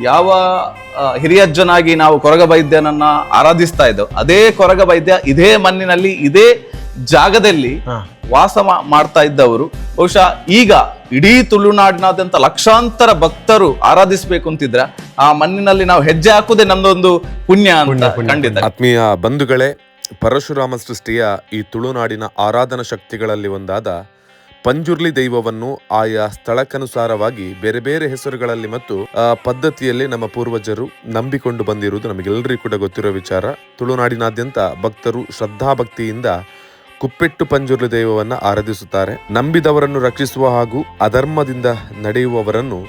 ಯಾವ ಹಿರಿಯಜ್ಜನಾಗಿ ನಾವು ಕೊರಗ ವೈದ್ಯನನ್ನ ಆರಾಧಿಸ್ತಾ ಇದ್ದೋ ಅದೇ ಕೊರಗ ವೈದ್ಯ ಇದೇ ಮಣ್ಣಿನಲ್ಲಿ ಇದೇ ಜಾಗದಲ್ಲಿ ವಾಸ ಮಾಡ್ತಾ ಇದ್ದವರು. ಬಹುಶಃ ಈಗ ಇಡೀ ತುಳುನಾಡಿನಾದ್ಯಂತ ಲಕ್ಷಾಂತರ ಭಕ್ತರು ಆರಾಧಿಸಬೇಕು ಅಂತಿದ್ರ ಆ ಮಣ್ಣಿನಲ್ಲಿ ನಾವು ಹೆಜ್ಜೆ ಹಾಕುದೇ ನಮ್ದೊಂದು ಪುಣ್ಯ ಅಂತ ಖಂಡಿತ. ಆತ್ಮೀಯ ಬಂಧುಗಳೇ ಪರಶುರಾಮ ಸೃಷ್ಟಿಯ ಈ ತುಳುನಾಡಿನ ಆರಾಧನಾ ಶಕ್ತಿಗಳಲ್ಲಿ ಒಂದಾದ ಪಂಜುರ್ಲಿ ದೈವವನ್ನು ಆಯಾ ಸ್ಥಳಕ್ಕನುಸಾರವಾಗಿ ಬೇರೆ ಬೇರೆ ಹೆಸರುಗಳಲ್ಲಿ ಮತ್ತು ಪದ್ಧತಿಯಲ್ಲಿ ನಮ್ಮ ಪೂರ್ವಜರು ನಂಬಿಕೊಂಡು ಬಂದಿರುವುದು ನಮಗೆಲ್ಲರಿಗೂ ಕೂಡ ಗೊತ್ತಿರೋ ವಿಚಾರ. ತುಳುನಾಡಿನಾದ್ಯಂತ ಭಕ್ತರು ಶ್ರದ್ಧಾಭಕ್ತಿಯಿಂದ ಕುಪ್ಪೆಟ್ಟು ಪಂಜುರ್ಲಿ ದೈವವನ್ನು ಆರಾಧಿಸುತ್ತಾರೆ. ನಂಬಿದವರನ್ನು ರಕ್ಷಿಸುವ ಹಾಗೂ ಅಧರ್ಮದಿಂದ ನಡೆಯುವವರನ್ನು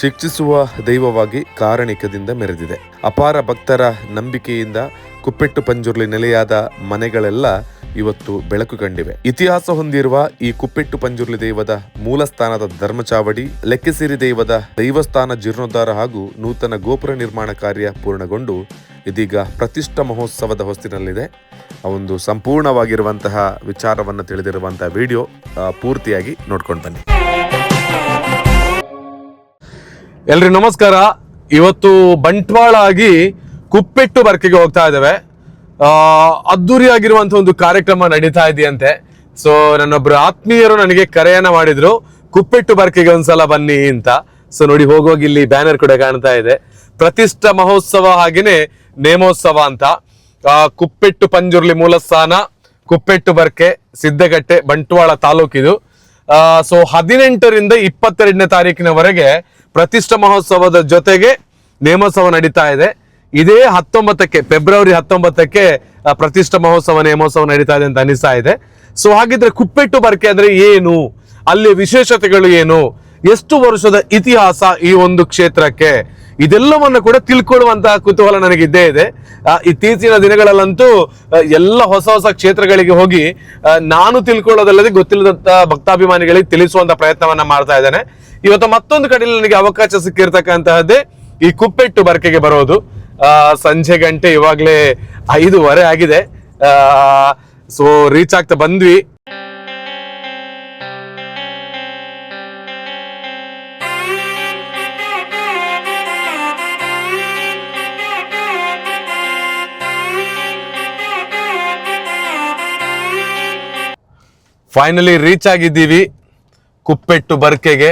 ಶಿಕ್ಷಿಸುವ ದೈವವಾಗಿ ಕಾರಣಿಕದಿಂದ ಮೆರೆದಿದೆ. ಅಪಾರ ಭಕ್ತರ ನಂಬಿಕೆಯಿಂದ ಕುಪ್ಪೆಟ್ಟು ಪಂಜುರ್ಲಿ ನೆಲೆಯಾದ ಮನೆಗಳೆಲ್ಲ ಇವತ್ತು ಬೆಳಕು ಕಂಡಿವೆ. ಇತಿಹಾಸ ಹೊಂದಿರುವ ಈ ಕುಪ್ಪೆಟ್ಟು ಪಂಜುರ್ಲಿ ದೈವದ ಮೂಲ ಸ್ಥಾನದ ಧರ್ಮಚಾವಡಿ, ಲೆಕ್ಕೆಸಿರಿ ದೈವದ ದೈವಸ್ಥಾನ ಜೀರ್ಣೋದ್ಧಾರ ಹಾಗೂ ನೂತನ ಗೋಪುರ ನಿರ್ಮಾಣ ಕಾರ್ಯ ಪೂರ್ಣಗೊಂಡು ಇದೀಗ ಪ್ರತಿಷ್ಠ ಮಹೋತ್ಸವದ ಹೊಸ್ತಿನಲ್ಲಿದೆ. ಒಂದು ಸಂಪೂರ್ಣವಾಗಿರುವಂತಹ ವಿಚಾರವನ್ನು ತಿಳಿದಿರುವಂತಹ ವಿಡಿಯೋ ಪೂರ್ತಿಯಾಗಿ ನೋಡ್ಕೊಂಡು ಬನ್ನಿ. ಎಲ್ರಿ ನಮಸ್ಕಾರ. ಇವತ್ತು ಬಂಟ್ವಾಳ ಆಗಿ ಕುಪ್ಪೆಟ್ಟು ಬರ್ಕೆಗೆ ಹೋಗ್ತಾ ಇದ್ದೇವೆ. ಆ, ಅದ್ದೂರಿಯಾಗಿರುವಂತ ಒಂದು ಕಾರ್ಯಕ್ರಮ ನಡೀತಾ ಇದೆಯಂತೆ. ಸೊ ನನ್ನೊಬ್ರು ಆತ್ಮೀಯರು ನನಗೆ ಕರೆಯನ್ನ ಮಾಡಿದ್ರು. ಕುಪ್ಪೆಟ್ಟು ಬರ್ಕೆಗೆ ಒಂದ್ಸಲ ಬನ್ನಿ ಅಂತ. ಸೊ ನೋಡಿ, ಹೋಗೋಗಿ ಇಲ್ಲಿ ಬ್ಯಾನರ್ ಕೂಡ ಕಾಣ್ತಾ ಇದೆ. ಪ್ರತಿಷ್ಠ ಮಹೋತ್ಸವ ಹಾಗೇನೆ ನೇಮೋತ್ಸವ ಅಂತ. ಕುಪ್ಪೆಟ್ಟು ಪಂಜುರ್ಲಿ ಮೂಲಸ್ಥಾನ, ಕುಪ್ಪೆಟ್ಟು ಬರ್ಕೆ ಸಿದ್ದಗಟ್ಟೆ ಬಂಟ್ವಾಳ ತಾಲೂಕಿದು ಸೊ ಹದಿನೆಂಟರಿಂದ ಇಪ್ಪತ್ತೆರಡನೇ ತಾರೀಕಿನವರೆಗೆ ಪ್ರತಿಷ್ಠ ಮಹೋತ್ಸವದ ಜೊತೆಗೆ ನೇಮೋತ್ಸವ ನಡೀತಾ ಇದೆ. ಇದೇ ಹತ್ತೊಂಬತ್ತಕ್ಕೆ, ಫೆಬ್ರವರಿ ಹತ್ತೊಂಬತ್ತಕ್ಕೆ ಪ್ರತಿಷ್ಠ ಮಹೋತ್ಸವ ನೇಮೋತ್ಸವ ನಡೀತಾ ಇದೆ ಅಂತ ಅನಿಸ್ತಾ ಇದೆ. ಸೊ ಹಾಗಿದ್ರೆ ಕುಪ್ಪೆಟ್ಟು ಬರಕೆ ಅಂದ್ರೆ ಏನು? ಅಲ್ಲಿ ವಿಶೇಷತೆಗಳು ಏನು? ಎಷ್ಟು ವರ್ಷದ ಇತಿಹಾಸ ಈ ಒಂದು ಕ್ಷೇತ್ರಕ್ಕೆ? ಇದೆಲ್ಲವನ್ನು ಕೂಡ ತಿಳ್ಕೊಳ್ಳುವಂತಹ ಕುತೂಹಲ ನನಗೆ ಇದ್ದೇ ಇದೆ ಇತ್ತೀಚಿನ ದಿನಗಳಲ್ಲಂತೂ ಎಲ್ಲ ಹೊಸ ಹೊಸ ಕ್ಷೇತ್ರಗಳಿಗೆ ಹೋಗಿ ನಾನು ತಿಳ್ಕೊಳ್ಳೋದಲ್ಲದೆ ಗೊತ್ತಿಲ್ಲದಂತ ಭಕ್ತಾಭಿಮಾನಿಗಳಿಗೆ ತಿಳಿಸುವಂತ ಪ್ರಯತ್ನವನ್ನ ಮಾಡ್ತಾ ಇದ್ದೇನೆ. ಇವತ್ತು ಮತ್ತೊಂದು ಕಡೆಯಲ್ಲಿ ನನಗೆ ಅವಕಾಶ ಸಿಕ್ಕಿರ್ತಕ್ಕಂತಹದ್ದೇ ಈ ಕುಪ್ಪೆಟ್ಟು ಬರಕೆಗೆ ಬರೋದು. ಸಂಜೆ ಗಂಟೆ ಇವಾಗ್ಲೇ ಐದೂವರೆ ಆಗಿದೆ. ಸೊ ರೀಚ್ ಆಗ್ತಾ ಬಂದ್ವಿ. ಫೈನಲಿ ರೀಚ್ ಆಗಿದ್ದೀವಿ. ಕುಪ್ಪೆಟ್ಟು ಬರ್ಕೆಗೆ.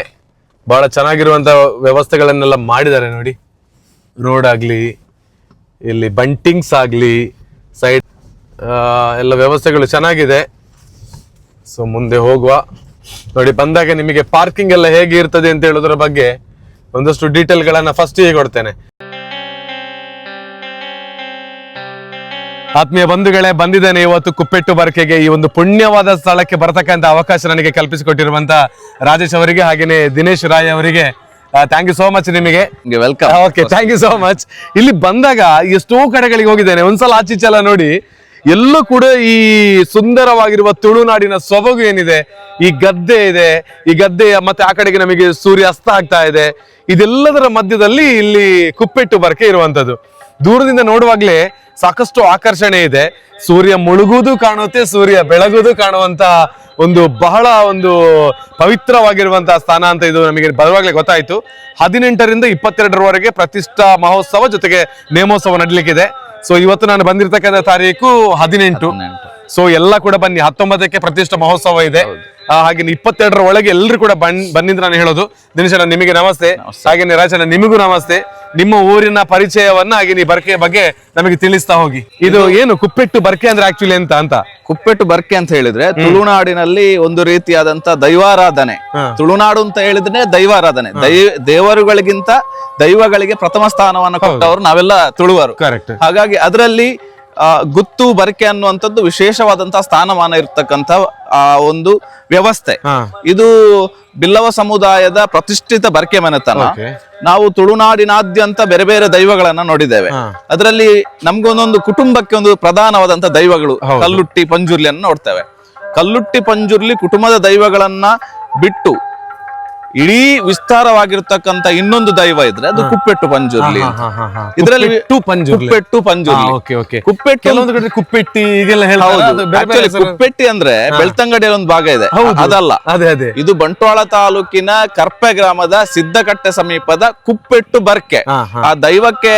ಬಹಳ ಚೆನ್ನಾಗಿರುವಂತ ವ್ಯವಸ್ಥೆಗಳನ್ನೆಲ್ಲ ಮಾಡಿದ್ದಾರೆ ನೋಡಿ. ರೋಡ್ ಆಗಲಿ ಇಲ್ಲಿ ಬಂಟಿಂಗ್ಸ್ ಆಗಲಿ ಸೈಡ್ ಎಲ್ಲ ವ್ಯವಸ್ಥೆಗಳು ಚೆನ್ನಾಗಿದೆ. ಸೊ ಮುಂದೆ ಹೋಗುವ. ನೋಡಿ, ಬಂದಾಗ ನಿಮಗೆ ಪಾರ್ಕಿಂಗ್ ಎಲ್ಲ ಹೇಗೆ ಇರ್ತದೆ ಅಂತ ಹೇಳೋದ್ರ ಬಗ್ಗೆ ಒಂದಷ್ಟು ಡೀಟೇಲ್ಗಳನ್ನ ಫಸ್ಟ್ ಕೊಡ್ತೇನೆ. ಆತ್ಮೀಯ ಬಂಧುಗಳೇ, ಬಂದಿದ್ದೇನೆ ಇವತ್ತು ಕುಪ್ಪೆಟ್ಟು ಬರಕೆಗೆ ಈ ಒಂದು ಪುಣ್ಯವಾದ ಸ್ಥಳಕ್ಕೆ ಬರತಕ್ಕಂತ ಅವಕಾಶ ನನಗೆ ಕಲ್ಪಿಸಿಕೊಟ್ಟಿರುವಂತ ರಾಜೇಶ್ ಅವರಿಗೆ, ಹಾಗೆಯೇ ದಿನೇಶ್ ರಾಯ್ ಅವರಿಗೆ. ಥ್ಯಾಂಕ್ ಯು ಸೋ ಮಚ್ ನಿಮಗೆ. Welcome okay thank you so much ಇಲ್ಲಿ ಬಂದಾಗ ಎಷ್ಟೋ ಕಡೆಗಳಿಗೆ ಹೋಗಿದ್ದೇನೆ. ಒಂದ್ಸಲ ಆಚೀಚೆಲ್ಲ ನೋಡಿ. ಎಲ್ಲೂ ಕೂಡ ಈ ಸುಂದರವಾಗಿರುವ ತುಳುನಾಡಿನ ಸೊಬಗು ಏನಿದೆ ಈ ಗದ್ದೆ ಇದೆ ಈ ಗದ್ದೆ ಮತ್ತೆ ಆ ಕಡೆಗೆ ನಮಗೆ ಸೂರ್ಯ ಅಸ್ತ ಆಗ್ತಾ ಇದೆ. ಇದೆಲ್ಲದರ ಮಧ್ಯದಲ್ಲಿ ಇಲ್ಲಿ ಕುಪ್ಪೆಟ್ಟು ಬರಕೆ ಇರುವಂತದ್ದು ದೂರದಿಂದ ನೋಡುವಾಗ್ಲೇ ಸಾಕಷ್ಟು ಆಕರ್ಷಣೆ ಇದೆ. ಸೂರ್ಯ ಮುಳುಗುವುದು ಕಾಣುತ್ತೆ ಸೂರ್ಯ ಬೆಳಗುವುದು ಕಾಣುವಂತ ಒಂದು ಬಹಳ ಒಂದು ಪವಿತ್ರವಾಗಿರುವಂತಹ ಸ್ಥಾನ ಅಂತ ಇದು ನಮಗೆ ಬರುವಾಗಲೇ ಗೊತ್ತಾಯ್ತು. ಹದಿನೆಂಟರಿಂದ ಇಪ್ಪತ್ತೆರಡರವರೆಗೆ ಪ್ರತಿಷ್ಠಾ ಮಹೋತ್ಸವ ಜೊತೆಗೆ ನೇಮೋತ್ಸವ ನಡೀಲಿಕ್ಕಿದೆ. ಸೊ ಇವತ್ತು ನಾನು ಬಂದಿರ್ತಕ್ಕಂಥ ತಾರೀಕು ಹದಿನೆಂಟು. ಸೊ ಎಲ್ಲ ಕೂಡ ಬನ್ನಿ. ಹತ್ತೊಂಬತ್ತಕ್ಕೆ ಪ್ರತಿಷ್ಠಾ ಮಹೋತ್ಸವ ಇದೆ. ಹಾಗೆ ಇಪ್ಪತ್ತೆರಡರ ಒಳಗೆ ಎಲ್ಲರೂ ಕೂಡ ಬನ್ ಬನ್ನಿಂದ ನಾನು ಹೇಳೋದು. ದಿನೇಶನ ನಿಮಗೆ ನಮಸ್ತೆ. ಹಾಗೆ ರಾಜನ ನಿಮಗೂ ನಮಸ್ತೆ. ನಿಮ್ಮ ಊರಿನ ಪರಿಚಯವನ್ನ ಹಾಗೆ ಈ ಬರ್ಕೆ ಬಗ್ಗೆ ನಮಗೆ ತಿಳಿಸ್ತಾ ಹೋಗಿ. ಇದು ಏನು ಕುಪ್ಪೆಟ್ಟು ಬರ್ಕೆ ಅಂದ್ರೆ ಆಕ್ಚುಲಿ ಎಂತ ಅಂತ? ಕುಪ್ಪೆಟ್ಟು ಬರ್ಕೆ ಅಂತ ಹೇಳಿದ್ರೆ ತುಳುನಾಡಿನಲ್ಲಿ ಒಂದು ರೀತಿಯಾದಂತ ದೈವಾರಾಧನೆ. ತುಳುನಾಡು ಅಂತ ಹೇಳಿದ್ರೆ ದೈವಾರಾಧನೆ. ದೈ ದೇವರುಗಳಿಗಿಂತ ದೈವಗಳಿಗೆ ಪ್ರಥಮ ಸ್ಥಾನವನ್ನು ಕೊಟ್ಟವರು ನಾವೆಲ್ಲ ತುಳುವರು. ಕರೆಕ್ಟ್ ಹಾಗಾಗಿ ಅದರಲ್ಲಿ ಗುತ್ತು ಬರಕೆ ಅನ್ನುವಂಥದ್ದು ವಿಶೇಷವಾದಂತಹ ಸ್ಥಾನಮಾನ ಇರತಕ್ಕಂತ ಆ ಒಂದು ವ್ಯವಸ್ಥೆ. ಇದು ಬಿಲ್ಲವ ಸಮುದಾಯದ ಪ್ರತಿಷ್ಠಿತ ಬರಕೆ ಮನೆತನ. ನಾವು ತುಳುನಾಡಿನಾದ್ಯಂತ ಬೇರೆ ಬೇರೆ ದೈವಗಳನ್ನ ನೋಡಿದ್ದೇವೆ. ಅದರಲ್ಲಿ ನಮ್ಗೊಂದೊಂದು ಕುಟುಂಬಕ್ಕೆ ಒಂದು ಪ್ರಧಾನವಾದಂತ ದೈವಗಳು ಕಲ್ಲುಟ್ಟಿ ಪಂಜುರ್ಲಿ ಅನ್ನು ನೋಡ್ತೇವೆ. ಕಲ್ಲುಟ್ಟಿ ಪಂಜುರ್ಲಿ ಕುಟುಂಬದ ದೈವಗಳನ್ನ ಬಿಟ್ಟು ಇಡೀ ವಿಸ್ತಾರವಾಗಿರ್ತಕ್ಕಂತ ಇನ್ನೊಂದು ದೈವ ಇದ್ರೆ ಅದು ಕುಪ್ಪೆಟ್ಟು ಪಂಜುರ್ಲಿ ಇದರಲ್ಲಿ ಕುಪ್ಪೆಟ್ಟು ಪಂಜುರ್ಲಿ. ಕುಪ್ಪೆಟ್ಟು ಕೆಲವೊಂದು ಕಡೆ ಕುಪ್ಪೆಟ್ಟಿ ಇದೆಲ್ಲ ಹೌದು. ಕುಪ್ಪೆಟ್ಟಿ ಅಂದ್ರೆ ಬೆಳ್ತಂಗಡಿಯಲ್ಲಿ ಒಂದು ಭಾಗ ಇದೆ. ಅದಲ್ಲ. ಅದೇ ಅದೇ. ಇದು ಬಂಟ್ವಾಳ ತಾಲೂಕಿನ ಕರ್ಪೆ ಗ್ರಾಮದ ಸಿದ್ದಕಟ್ಟೆ ಸಮೀಪದ ಕುಪ್ಪೆಟ್ಟು ಬರ್ಕೆ. ಆ ದೈವಕ್ಕೆ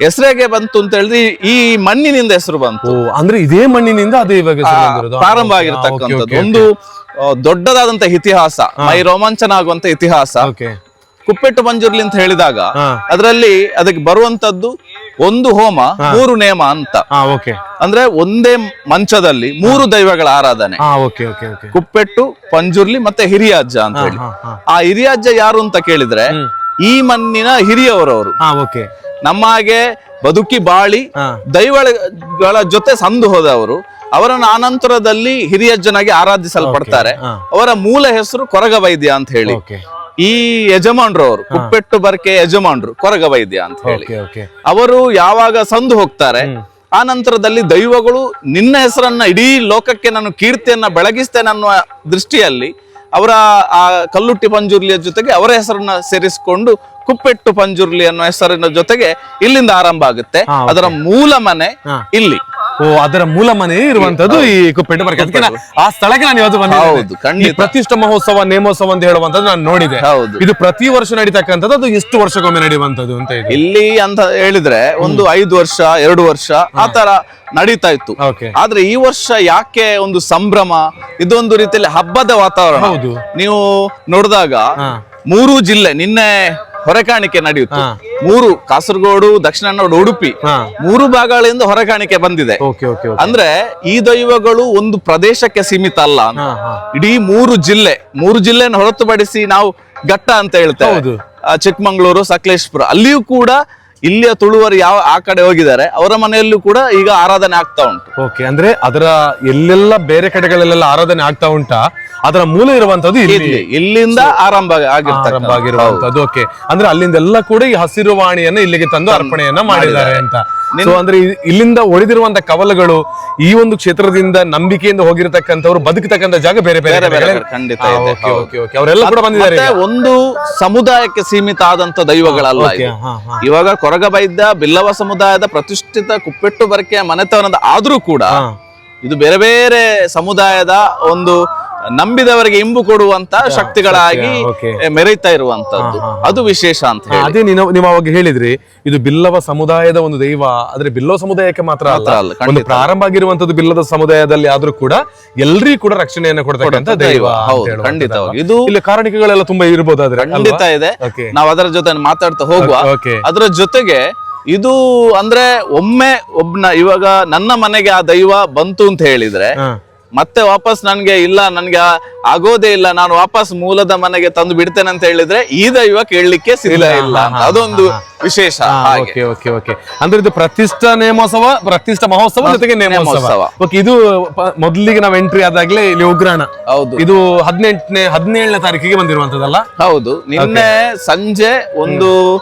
ಹೆಸರೇಗೆ ಬಂತು ಅಂತ ಹೇಳಿದ್ರೆ ಈ- ಮಣ್ಣಿನಿಂದ ಹೆಸರು ಬಂತು. ಅಂದ್ರೆ ಇದೇ ಮಣ್ಣಿನಿಂದ ಅದು ಇವಾಗ ಪ್ರಾರಂಭ ಆಗಿರ್ತಕ್ಕಂಥದ್ದು. ಒಂದು ದೊಡ್ಡದಾದಂತ ಇತಿಹಾಸ ಮೈ ರೋಮಾಂಚನ ಆಗುವಂತ ಇತಿಹಾಸ ಕುಪ್ಪೆಟ್ಟು ಮಂಜುರ್ಲಿ ಅಂತ ಹೇಳಿದಾಗ. ಅದರಲ್ಲಿ ಅದಕ್ಕೆ ಬರುವಂತದ್ದು ಒಂದು ಹೋಮ ಮೂರು ನೇಮ ಅಂತ. ಅಂದ್ರೆ ಒಂದೇ ಮಂಚದಲ್ಲಿ ಮೂರು ದೈವಗಳ ಆರಾಧನೆ. ಕುಪ್ಪೆಟ್ಟು ಪಂಜುರ್ಲಿ ಮತ್ತೆ ಹಿರಿಯಾಜ್ಜ ಅಂತ ಹೇಳಿ. ಆ ಹಿರಿಯಾಜ್ಜ ಯಾರು ಅಂತ ಕೇಳಿದ್ರೆ ಈ ಮಣ್ಣಿನ ಹಿರಿಯವರವರು. ಹಾ ಓಕೆ. ನಮ್ಮ ಹಾಗೆ ಬದುಕಿ ಬಾಳಿ ದೈವಗಳ ಜೊತೆ ಸಂದು ಹೋದವರು. ಅವರನ್ನ ಆನಂತರದಲ್ಲಿ ಹಿರಿಯಜ್ಜನಾಗಿ ಆರಾಧಿಸಲ್ಪಡ್ತಾರೆ. ಅವರ ಮೂಲ ಹೆಸರು ಕೊರಗ ವೈದ್ಯ ಅಂತ ಹೇಳಿ. ಈ ಯಜಮಾನ್ರು ಅವರು ಕುಪ್ಪೆಟ್ಟು ಬರ್ಕೆ ಯಜಮಾನ್ರು ಕೊರಗ ವೈದ್ಯ ಅಂತ ಹೇಳಿ. ಅವರು ಯಾವಾಗ ಸಂದು ಹೋಗ್ತಾರೆ ಆ ನಂತರದಲ್ಲಿ ದೈವಗಳು ನಿನ್ನ ಹೆಸರನ್ನ ಇಡೀ ಲೋಕಕ್ಕೆ ನಾನು ಕೀರ್ತಿಯನ್ನ ಬೆಳಗಿಸ್ತೇನೆ ಅನ್ನುವ ದೃಷ್ಟಿಯಲ್ಲಿ ಅವರ ಆ ಕಲ್ಲುಟ್ಟಿ ಪಂಜುರ್ಲಿಯ ಜೊತೆಗೆ ಅವರ ಹೆಸರನ್ನ ಸೇರಿಸಿಕೊಂಡು ಕುಪ್ಪೆಟ್ಟು ಪಂಜುರ್ಲಿ ಅನ್ನೋ ಹೆಸರಿನ ಜೊತೆಗೆ ಇಲ್ಲಿಂದ ಆರಂಭ ಆಗುತ್ತೆ. ಅದರ ಮೂಲ ಮನೆ ಇಲ್ಲಿ. ಓ ಅದರ ಮೂಲ ಮನೆ ಇರುವಂತದ್ದು ಈ ಕುಪ್ಪೆಟ್ಟು ಬರ್ಕೆ ಅದಕ್ಕೆ ನಾ- ಆ ಸ್ಥಳಕ್ಕೆ ನಾನು ಇವತ್ತು ಬಂದಿದ್ದೇನೆ. ಹೌದು, ಖಂಡಿತ. ಪ್ರತಿಷ್ಠ ಮಹೋತ್ಸವ ನೇಮೋತ್ಸವ ಅಂತ ಹೇಳುವಂತದ್ದು ನಾನು ನೋಡಿದೆ. ಹೌದು. ಇದು ಪ್ರತಿ ವರ್ಷ ನಡೀತಕ್ಕಂಥದ್ದು ಅದು ಎಷ್ಟು ವರ್ಷಕ್ಕೊಮ್ಮೆ ನಡೆಯುವಂತದ್ದು ಅಂತ ಇದೆ ಇಲ್ಲಿ ಅಂತ ಹೇಳಿದ್ರೆ ಒಂದು ಐದು ವರ್ಷ ಎರಡು ವರ್ಷ ಆ ತರ ನಡೀತಾ ಇತ್ತು. ಓಕೆ. ಆದ್ರೆ ಈ ವರ್ಷ ಯಾಕೆ ಒಂದು ಸಂಭ್ರಮ ಇದೊಂದು ರೀತಿಯಲ್ಲಿ ಹಬ್ಬದ ವಾತಾವರಣ? ಹೌದು. ನೀವು ನೋಡಿದಾಗ ಮೂರು ಜಿಲ್ಲೆ ನಿನ್ನೆ ಹೊರಕಾಣಿಕೆ ನಡೆಯುತ್ತೆ. ಮೂರು ಕಾಸರಗೋಡು ದಕ್ಷಿಣ ಕನ್ನಡ ಉಡುಪಿ. ಮೂರು ಭಾಗಗಳಿಂದ ಹೊರಕಾಣಿಕೆ ಬಂದಿದೆ. ಅಂದ್ರೆ ಈ ದೈವಗಳು ಒಂದು ಪ್ರದೇಶಕ್ಕೆ ಸೀಮಿತ ಅಲ್ಲ ಇಡೀ ಮೂರು ಜಿಲ್ಲೆ ಮೂರು ಜಿಲ್ಲೆಯನ್ನು ಹೊರತುಪಡಿಸಿ ನಾವು ಘಟ್ಟ ಅಂತ ಹೇಳ್ತೇವೆ. ಚಿಕ್ಕಮಂಗ್ಳೂರು ಸಕಲೇಶ್ಪುರ ಅಲ್ಲಿಯೂ ಕೂಡ ಇಲ್ಲಿಯ ತುಳುವರು ಯಾವ ಆ ಕಡೆ ಹೋಗಿದ್ದಾರೆ ಅವರ ಮನೆಯಲ್ಲೂ ಕೂಡ ಈಗ ಆರಾಧನೆ ಆಗ್ತಾ ಉಂಟು. ಓಕೆ ಅಂದ್ರೆ ಅದರ ಎಲ್ಲೆಲ್ಲ ಬೇರೆ ಕಡೆಗಳಲ್ಲೆಲ್ಲ ಆರಾಧನೆ ಆಗ್ತಾ ಉಂಟಾ? ಅದರ ಮೂಲ ಇರುವಂತದ್ದು ಇಲ್ಲಿ. ಇಲ್ಲಿ ಇಲ್ಲಿಂದ ಆರಂಭ ಆಗಿರ್ತಾರೆ ಆಗಿರುವಂತದ್ದು ಓಕೆ. ಅಂದ್ರೆ ಅಲ್ಲಿಂದೆಲ್ಲ ಕೂಡ ಈ ಹಸಿರು ವಾಣಿಯನ್ನ ಇಲ್ಲಿಗೆ ತಂದು ಅರ್ಪಣೆಯನ್ನ ಮಾಡಿದ್ದಾರೆ. ಅಂತ. ಸೊ ಅಂದ್ರೆ ಇಲ್ಲಿಂದ ಒಡೆದಿರುವಂತ ಕವಲುಗಳು ಈ ಒಂದು ಕ್ಷೇತ್ರದಿಂದ ನಂಬಿಕೆಯಿಂದ ಹೋಗಿರತಕ್ಕಂಥವ್ರು ಬದುಕತಕ್ಕಂಥ ಜಾಗ ಬೇರೆ ಬೇರೆ ಬೇರೆ ಖಂಡಿತ ಅವರೆಲ್ಲ ಕೂಡ ಬಂದಿದ್ದಾರೆ ಒಂದು ಸಮುದಾಯಕ್ಕೆ ಸೀಮಿತ ಆದಂತ ದೈವಗಳಲ್ಲ ಇವಾಗ ಕೊರಗ ಬೈದ್ಯ ಬಿಲ್ಲವ ಸಮುದಾಯದ ಪ್ರತಿಷ್ಠಿತ ಕುಪ್ಪೆಟ್ಟು ಬರಕೆಯ ಮನೆತನದ ಆದ್ರೂ ಕೂಡ ಇದು ಬೇರೆ ಬೇರೆ ಸಮುದಾಯದ ಒಂದು ನಂಬಿದವರಿಗೆ ಇಂಬು ಕೊಡುವಂತ ಶಕ್ತಿಗಳಾಗಿ. ಮೆರೀತಾ ಇರುವಂತದ್ದು ಅದು ವಿಶೇಷ ಅಂತ ಅದೇ ನೀವು ಅವಾಗ ಹೇಳಿದ್ರಿ ಇದು ಬಿಲ್ಲವ ಸಮುದಾಯದ ಒಂದು ದೈವ ಆದ್ರೆ ಬಿಲ್ಲವ ಸಮುದಾಯಕ್ಕೆ ಮಾತ್ರ ಅಲ್ಲ. ಪ್ರಾರಂಭ ಆಗಿರುವಂತದ್ದು ಬಿಲ್ಲದ ಸಮುದಾಯದಲ್ಲಿ ಆದ್ರೂ ಕೂಡ ಎಲ್ರಿಗೂ ಕೂಡ ರಕ್ಷಣೆಯನ್ನು ಕೊಡ್ತಕ್ಕಂಥ ದೈವ. ಹೌದು, ಖಂಡಿತವಾಗಿ. ಇದು- ಇಲ್ಲಿ ಕಾರಣಿಕೆಗಳೆಲ್ಲ ತುಂಬಾ ಇರ್ಬೋದಾದ್ರೆ ಖಂಡಿತ ಇದೆ. ನಾವು ಅದರ ಜೊತೆ ಮಾತಾಡ್ತಾ ಹೋಗುವ. ಅದರ ಜೊತೆಗೆ ಇದು ಅಂದ್ರೆ ಒಮ್ಮೆ ಒಬ್ನ ಇವಾಗ ನನ್ನ ಮನೆಗೆ ಆ ದೈವ ಬಂತು ಅಂತ ಹೇಳಿದ್ರೆ ಮತ್ತೆ ವಾಪಸ್ ನನ್ಗೆ ಇಲ್ಲ ನನ್ಗೆ ಆಗೋದೇ ಇಲ್ಲ ನಾನು ವಾಪಸ್ ಮೂಲದ ಮನೆಗೆ ತಂದು ಬಿಡ್ತೇನೆ ಅಂತ ಹೇಳಿದ್ರೆ ಈ ದೈವ ಕೇಳಲಿಕ್ಕೆ ಸಿದ್ಧ ಇಲ್ಲ. ಅಂತ. ಅದೊಂದು ವಿಶೇಷ. ಹಾಗೆ. Okay okay okay. ಅಂದ್ರೆ ಇದು ಪ್ರತಿಷ್ಠಾ ನೇಮೋತ್ಸವ ಪ್ರತಿಷ್ಠಾ ಮಹೋತ್ಸವ ಜೊತೆಗೆ ನೇಮೋತ್ಸವ. ನೇಮೋತ್ಸವ. ಓಕೆ ಇದು ಪ- ಮೊದಲಿಗೆ ನಾವು ಎಂಟ್ರಿ ಆದಾಗ್ಲೇ ಇಲ್ಲಿ ಉಗ್ರಾಣ. ಹೌದು. ಇದು ಹದಿನೆಂಟನೇ ಹದಿನೇಳನೇ ತಾರೀಕಿಗೆ ಬಂದಿರುವಂತದಲ್ಲ ಹೌದು. ನಿನ್ನೆ ಸಂಜೆ ಒಂದು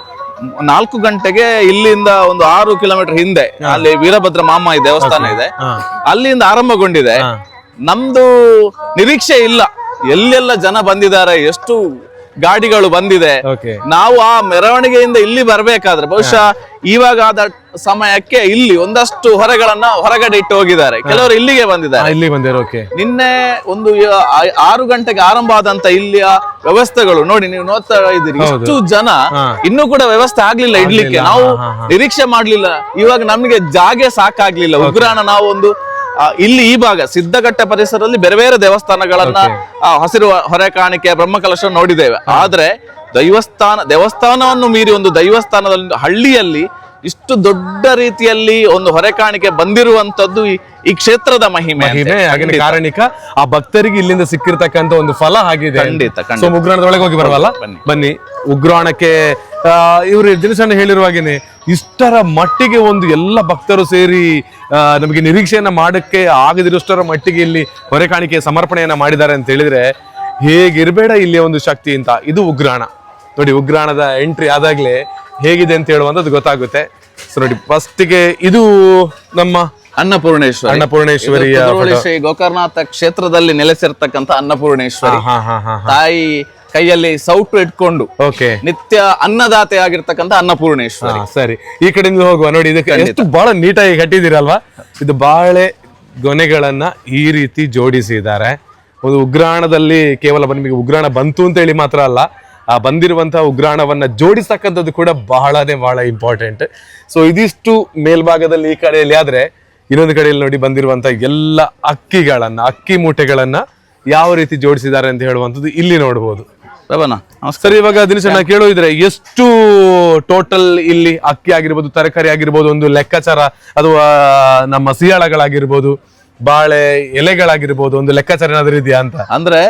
ನಾಲ್ಕು ಗಂಟೆಗೆ ಇಲ್ಲಿಂದ ಒಂದು ಆರು ಕಿಲೋಮೀಟರ್ ಹಿಂದೆ ಅಲ್ಲಿ ವೀರಭದ್ರ ಮಾಮ ದೇವಸ್ಥಾನ ಇದೆ. ಹಾ. ಅಲ್ಲಿಂದ ಆರಂಭಗೊಂಡಿದೆ. ಹಾ. ನಮ್ದು ನಿರೀಕ್ಷೆ ಇಲ್ಲ. ಎಲ್ಲೆಲ್ಲ ಜನ ಬಂದಿದ್ದಾರೆ ಎಷ್ಟು ಗಾಡಿಗಳು ಬಂದಿದೆ. ನಾವು ಆ ಮೆರವಣಿಗೆಯಿಂದ ಇಲ್ಲಿ ಬರ್ಬೇಕಾದ್ರೆ ಬಹುಶಃ ಇವಾಗ ಆದ ಸಮಯಕ್ಕೆ ಇಲ್ಲಿ ಒಂದಷ್ಟು ಹೊರಗಳನ್ನ ಹೊರಗಡೆ ಇಟ್ಟು ಹೋಗಿದ್ದಾರೆ. ಕೆಲವರು ಇಲ್ಲಿಗೆ ಬಂದಿದ್ದಾರೆ. ಇಲ್ಲಿ ಬಂದಿದ್ದಾರೆ ನಿನ್ನೆ ಒಂದು ಆರು ಗಂಟೆಗೆ ಆರಂಭ ಆದಂತ ಇಲ್ಲಿಯ ವ್ಯವಸ್ಥೆಗಳು ನೋಡಿ ನೀವು ನೋಡ್ತಾ ಇದ್ದೀರಿ. ಇಷ್ಟು ಜನ. ಇನ್ನೂ ಕೂಡ ವ್ಯವಸ್ಥೆ ಆಗ್ಲಿಲ್ಲ ಇಡ್ಲಿಕ್ಕೆ. ನಾವು. ನಿರೀಕ್ಷೆ ಮಾಡ್ಲಿಲ್ಲ. ಇವಾಗ ನಮ್ಗೆ ಜಾಗೆ ಸಾಕಾಗ್ಲಿಲ್ಲ. ಉಗ್ರಾಣ ನಾವು ಒಂದು ಇಲ್ಲಿ ಈ ಭಾಗ ಸಿದ್ದಘಟ್ಟ ಪರಿಸರದಲ್ಲಿ ಬೇರೆ ಬೇರೆ ದೇವಸ್ಥಾನಗಳನ್ನ ಹಸಿರು ಹೊರೆ ಕಾಣಿಕೆ ಬ್ರಹ್ಮಕಲಶ ನೋಡಿದ್ದೇವೆ ಆದ್ರೆ ದೈವಸ್ಥಾನ ದೇವಸ್ಥಾನವನ್ನು ಮೀರಿ ಒಂದು ದೈವಸ್ಥಾನದಲ್ಲಿ ಹಳ್ಳಿಯಲ್ಲಿ ಇಷ್ಟು ದೊಡ್ಡ ರೀತಿಯಲ್ಲಿ ಒಂದು ಹೊರೆ ಕಾಣಿಕೆ ಬಂದಿರುವಂತದ್ದು ಈ- ಕ್ಷೇತ್ರದ ಮಹಿಮೆ. ಹಾಗೆ. ಕಾರಣಿಕ ಆ ಭಕ್ತರಿಗೆ ಇಲ್ಲಿಂದ ಸಿಕ್ಕಿರ್ತಕ್ಕಂತ ಒಂದು ಫಲ ಆಗಿದೆ ಖಂಡಿತ, ಖಂಡಿತ. ಸೊ ಉಗ್ರಾಣದ ಒಳಗೆ ಹೋಗಿ ಬರವಲ್ಲ ಬನ್ನಿ. ಉಗ್ರಾಣಕ್ಕೆ ಇವರು ದಿನಸಣ್ಣ ಹೇಳಿರುವ ಹಾಗೇನೆ ಇಷ್ಟರ ಮಟ್ಟಿಗೆ ಒಂದು ಎಲ್ಲ ಭಕ್ತರು ಸೇರಿ ನಮಗೆ ನಿರೀಕ್ಷೆಯನ್ನು ಮಾಡಕ್ಕೆ ಆಗದಿರೋಷ್ಟರ ಮಟ್ಟಿಗೆ ಇಲ್ಲಿ ಹೊರೆ ಕಾಣಿಕೆ ಸಮರ್ಪಣೆಯನ್ನು ಮಾಡಿದ್ದಾರೆ ಅಂತ ಹೇಳಿದ್ರೆ, ಹೇಗಿರಬೇಡ ಇಲ್ಲಿ ಒಂದು ಶಕ್ತಿ ಅಂತ, ಇದು ಉಗ್ರಾಣ. ನೋಡಿ, ಉಗ್ರಾಣದ ಎಂಟ್ರಿ ಆದಾಗಲೇ ಹೇಗಿದೆ ಅಂತ ಹೇಳುವಂಥದ್ದು ಗೊತ್ತಾಗುತ್ತೆ. ಸೊ ನೋಡಿ ಫಸ್ಟಿಗೆ ಇದು ನಮ್ಮ ಅನ್ನಪೂರ್ಣೇಶ್ವರಿ. ಅನ್ನಪೂರ್ಣೇಶ್ವರಿಯ ಶ್ರೀ ಗೋಕರ್ನಾಥ ಕ್ಷೇತ್ರದಲ್ಲಿ ನೆಲೆಸಿರ್ತಕ್ಕಂಥ ಅನ್ನಪೂರ್ಣೇಶ್ವರಿ. ತಾಯಿ ಕೈಯಲ್ಲಿ ಸೌಟು ಇಟ್ಕೊಂಡು ಓಕೆ. ನಿತ್ಯ ಅನ್ನದಾತೆ ಆಗಿರ್ತಕ್ಕಂಥ ಅನ್ನಪೂರ್ಣೇಶ್ವರಿ. ಸರಿ. ಈ ಕಡೆಯಿಂದ ಹೋಗುವ. ನೋಡಿ ಇದಕ್ಕೆ ಎಷ್ಟು ಬಹಳ ನೀಟಾಗಿ ಕಟ್ಟಿದಿರಲ್ವಾ ಇದು ಬಾಳೆ ಗೊನೆಗಳನ್ನ ಈ ರೀತಿ ಜೋಡಿಸಿದ್ದಾರೆ. ಒಂದು ಉಗ್ರಾಣದಲ್ಲಿ ಕೇವಲ ನಿಮಗೆ ಉಗ್ರಾಣ ಬಂತು ಅಂತ ಹೇಳಿ ಮಾತ್ರ ಅಲ್ಲ ಆ ಬಂದಿರುವಂತಹ ಉಗ್ರಾಣವನ್ನ ಜೋಡಿಸ್ತಕ್ಕಂಥದ್ದು ಕೂಡ ಬಹಳನೇ ಬಹಳ ಇಂಪಾರ್ಟೆಂಟ್ ಸೊ ಇದಿಷ್ಟು ಮೇಲ್ಭಾಗದಲ್ಲಿ ಈ ಕಡೆಯಲ್ಲಿ ಆದ್ರೆ ಇನ್ನೊಂದು ಕಡೆಯಲ್ಲಿ ನೋಡಿ ಬಂದಿರುವಂತಹ ಎಲ್ಲ ಅಕ್ಕಿಗಳನ್ನ ಅಕ್ಕಿ ಮೂಟೆಗಳನ್ನ ಯಾವ ರೀತಿ ಜೋಡಿಸಿದ್ದಾರೆ ಅಂತ ಹೇಳುವಂಥದ್ದು ಇಲ್ಲಿ ನಮಸ್ಕಾರ. ಸರಿ ಇವಾಗ ದಿನೇಶಣ್ಣ ಕೇಳೋದಿದ್ರೆ ಎಷ್ಟು ಟೋಟಲ್ ಇಲ್ಲಿ ಅಕ್ಕಿ ಆಗಿರ್ಬೋದು ತರಕಾರಿ ಆಗಿರ್ಬೋದು ಒಂದು ಲೆಕ್ಕಾಚಾರ ಅಥವಾ ನಮ್ಮ ಸಿಯಾಳಗಳಾಗಿರ್ಬೋದು ಬಾಳೆ ಎಲೆಗಳಾಗಿರ್ಬೋದು ಒಂದು ಲೆಕ್ಕಾಚಾರ ಏನಾದ್ರೂ ಇದೆಯಾ ಅಂತ? ಅಂದ್ರೆ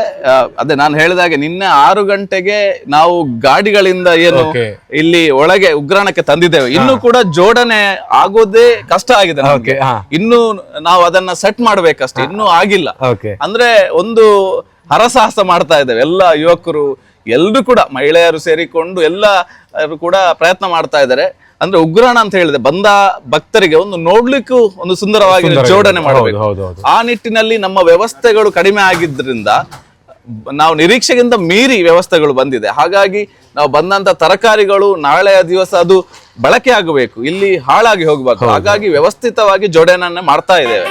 ಅದೇ ನಾನು ಹೇಳಿದಾಗೆ ನಿನ್ನೆ ಆರು ಗಂಟೆಗೆ ನಾವು ಗಾಡಿಗಳಿಂದ ಏನು ಇಲ್ಲಿ ಒಳಗೆ ಉಗ್ರಾಣಕ್ಕೆ ತಂದಿದ್ದೇವೆ. ಇನ್ನು ಕೂಡ ಜೋಡಣೆ ಆಗೋದೇ ಕಷ್ಟ ಆಗಿದೆ ನಮ್ಗೆ. ಇನ್ನು ನಾವು ಅದನ್ನ ಸೆಟ್ ಮಾಡ್ಬೇಕಷ್ಟೇ ಇನ್ನೂ ಆಗಿಲ್ಲ. ಅಂದ್ರೆ ಒಂದು ಹರಸಾಹಸ ಮಾಡ್ತಾ ಇದ್ದೇವೆ. ಎಲ್ಲ ಯುವಕರು ಎಲ್ರು ಕೂಡ ಮಹಿಳೆಯರು ಸೇರಿಕೊಂಡು ಎಲ್ಲ ಕೂಡ ಪ್ರಯತ್ನ ಮಾಡ್ತಾ ಇದ್ದಾರೆ. ಅಂದ್ರೆ ಉಗ್ರಾಣ ಅಂತ ಹೇಳಿದೆ ಬಂದ ಭಕ್ತರಿಗೆ ಒಂದು ನೋಡ್ಲಿಕ್ಕೂ ಒಂದು ಸುಂದರವಾಗಿ ಜೋಡಣೆ ಮಾಡಬೇಕು. ಆ ನಿಟ್ಟಿನಲ್ಲಿ ನಮ್ಮ ವ್ಯವಸ್ಥೆಗಳು ಕಡಿಮೆ ಆಗಿದ್ರಿಂದ ನಾವು ನಿರೀಕ್ಷೆಗಿಂತ ಮೀರಿ ವ್ಯವಸ್ಥೆಗಳು ಬಂದಿದೆ. ಹಾಗಾಗಿ ನಾವು ಬಂದಂತ ತರಕಾರಿಗಳು ನಾಳೆಯ ದಿವಸ ಅದು ಬಳಕೆ ಆಗಬೇಕು. ಇಲ್ಲಿ ಹಾಳಾಗಿ ಹೋಗಬೇಕು. ಹಾಗಾಗಿ ವ್ಯವಸ್ಥಿತವಾಗಿ ಜೋಡಣೆ ಮಾಡ್ತಾ ಇದ್ದೇವೆ.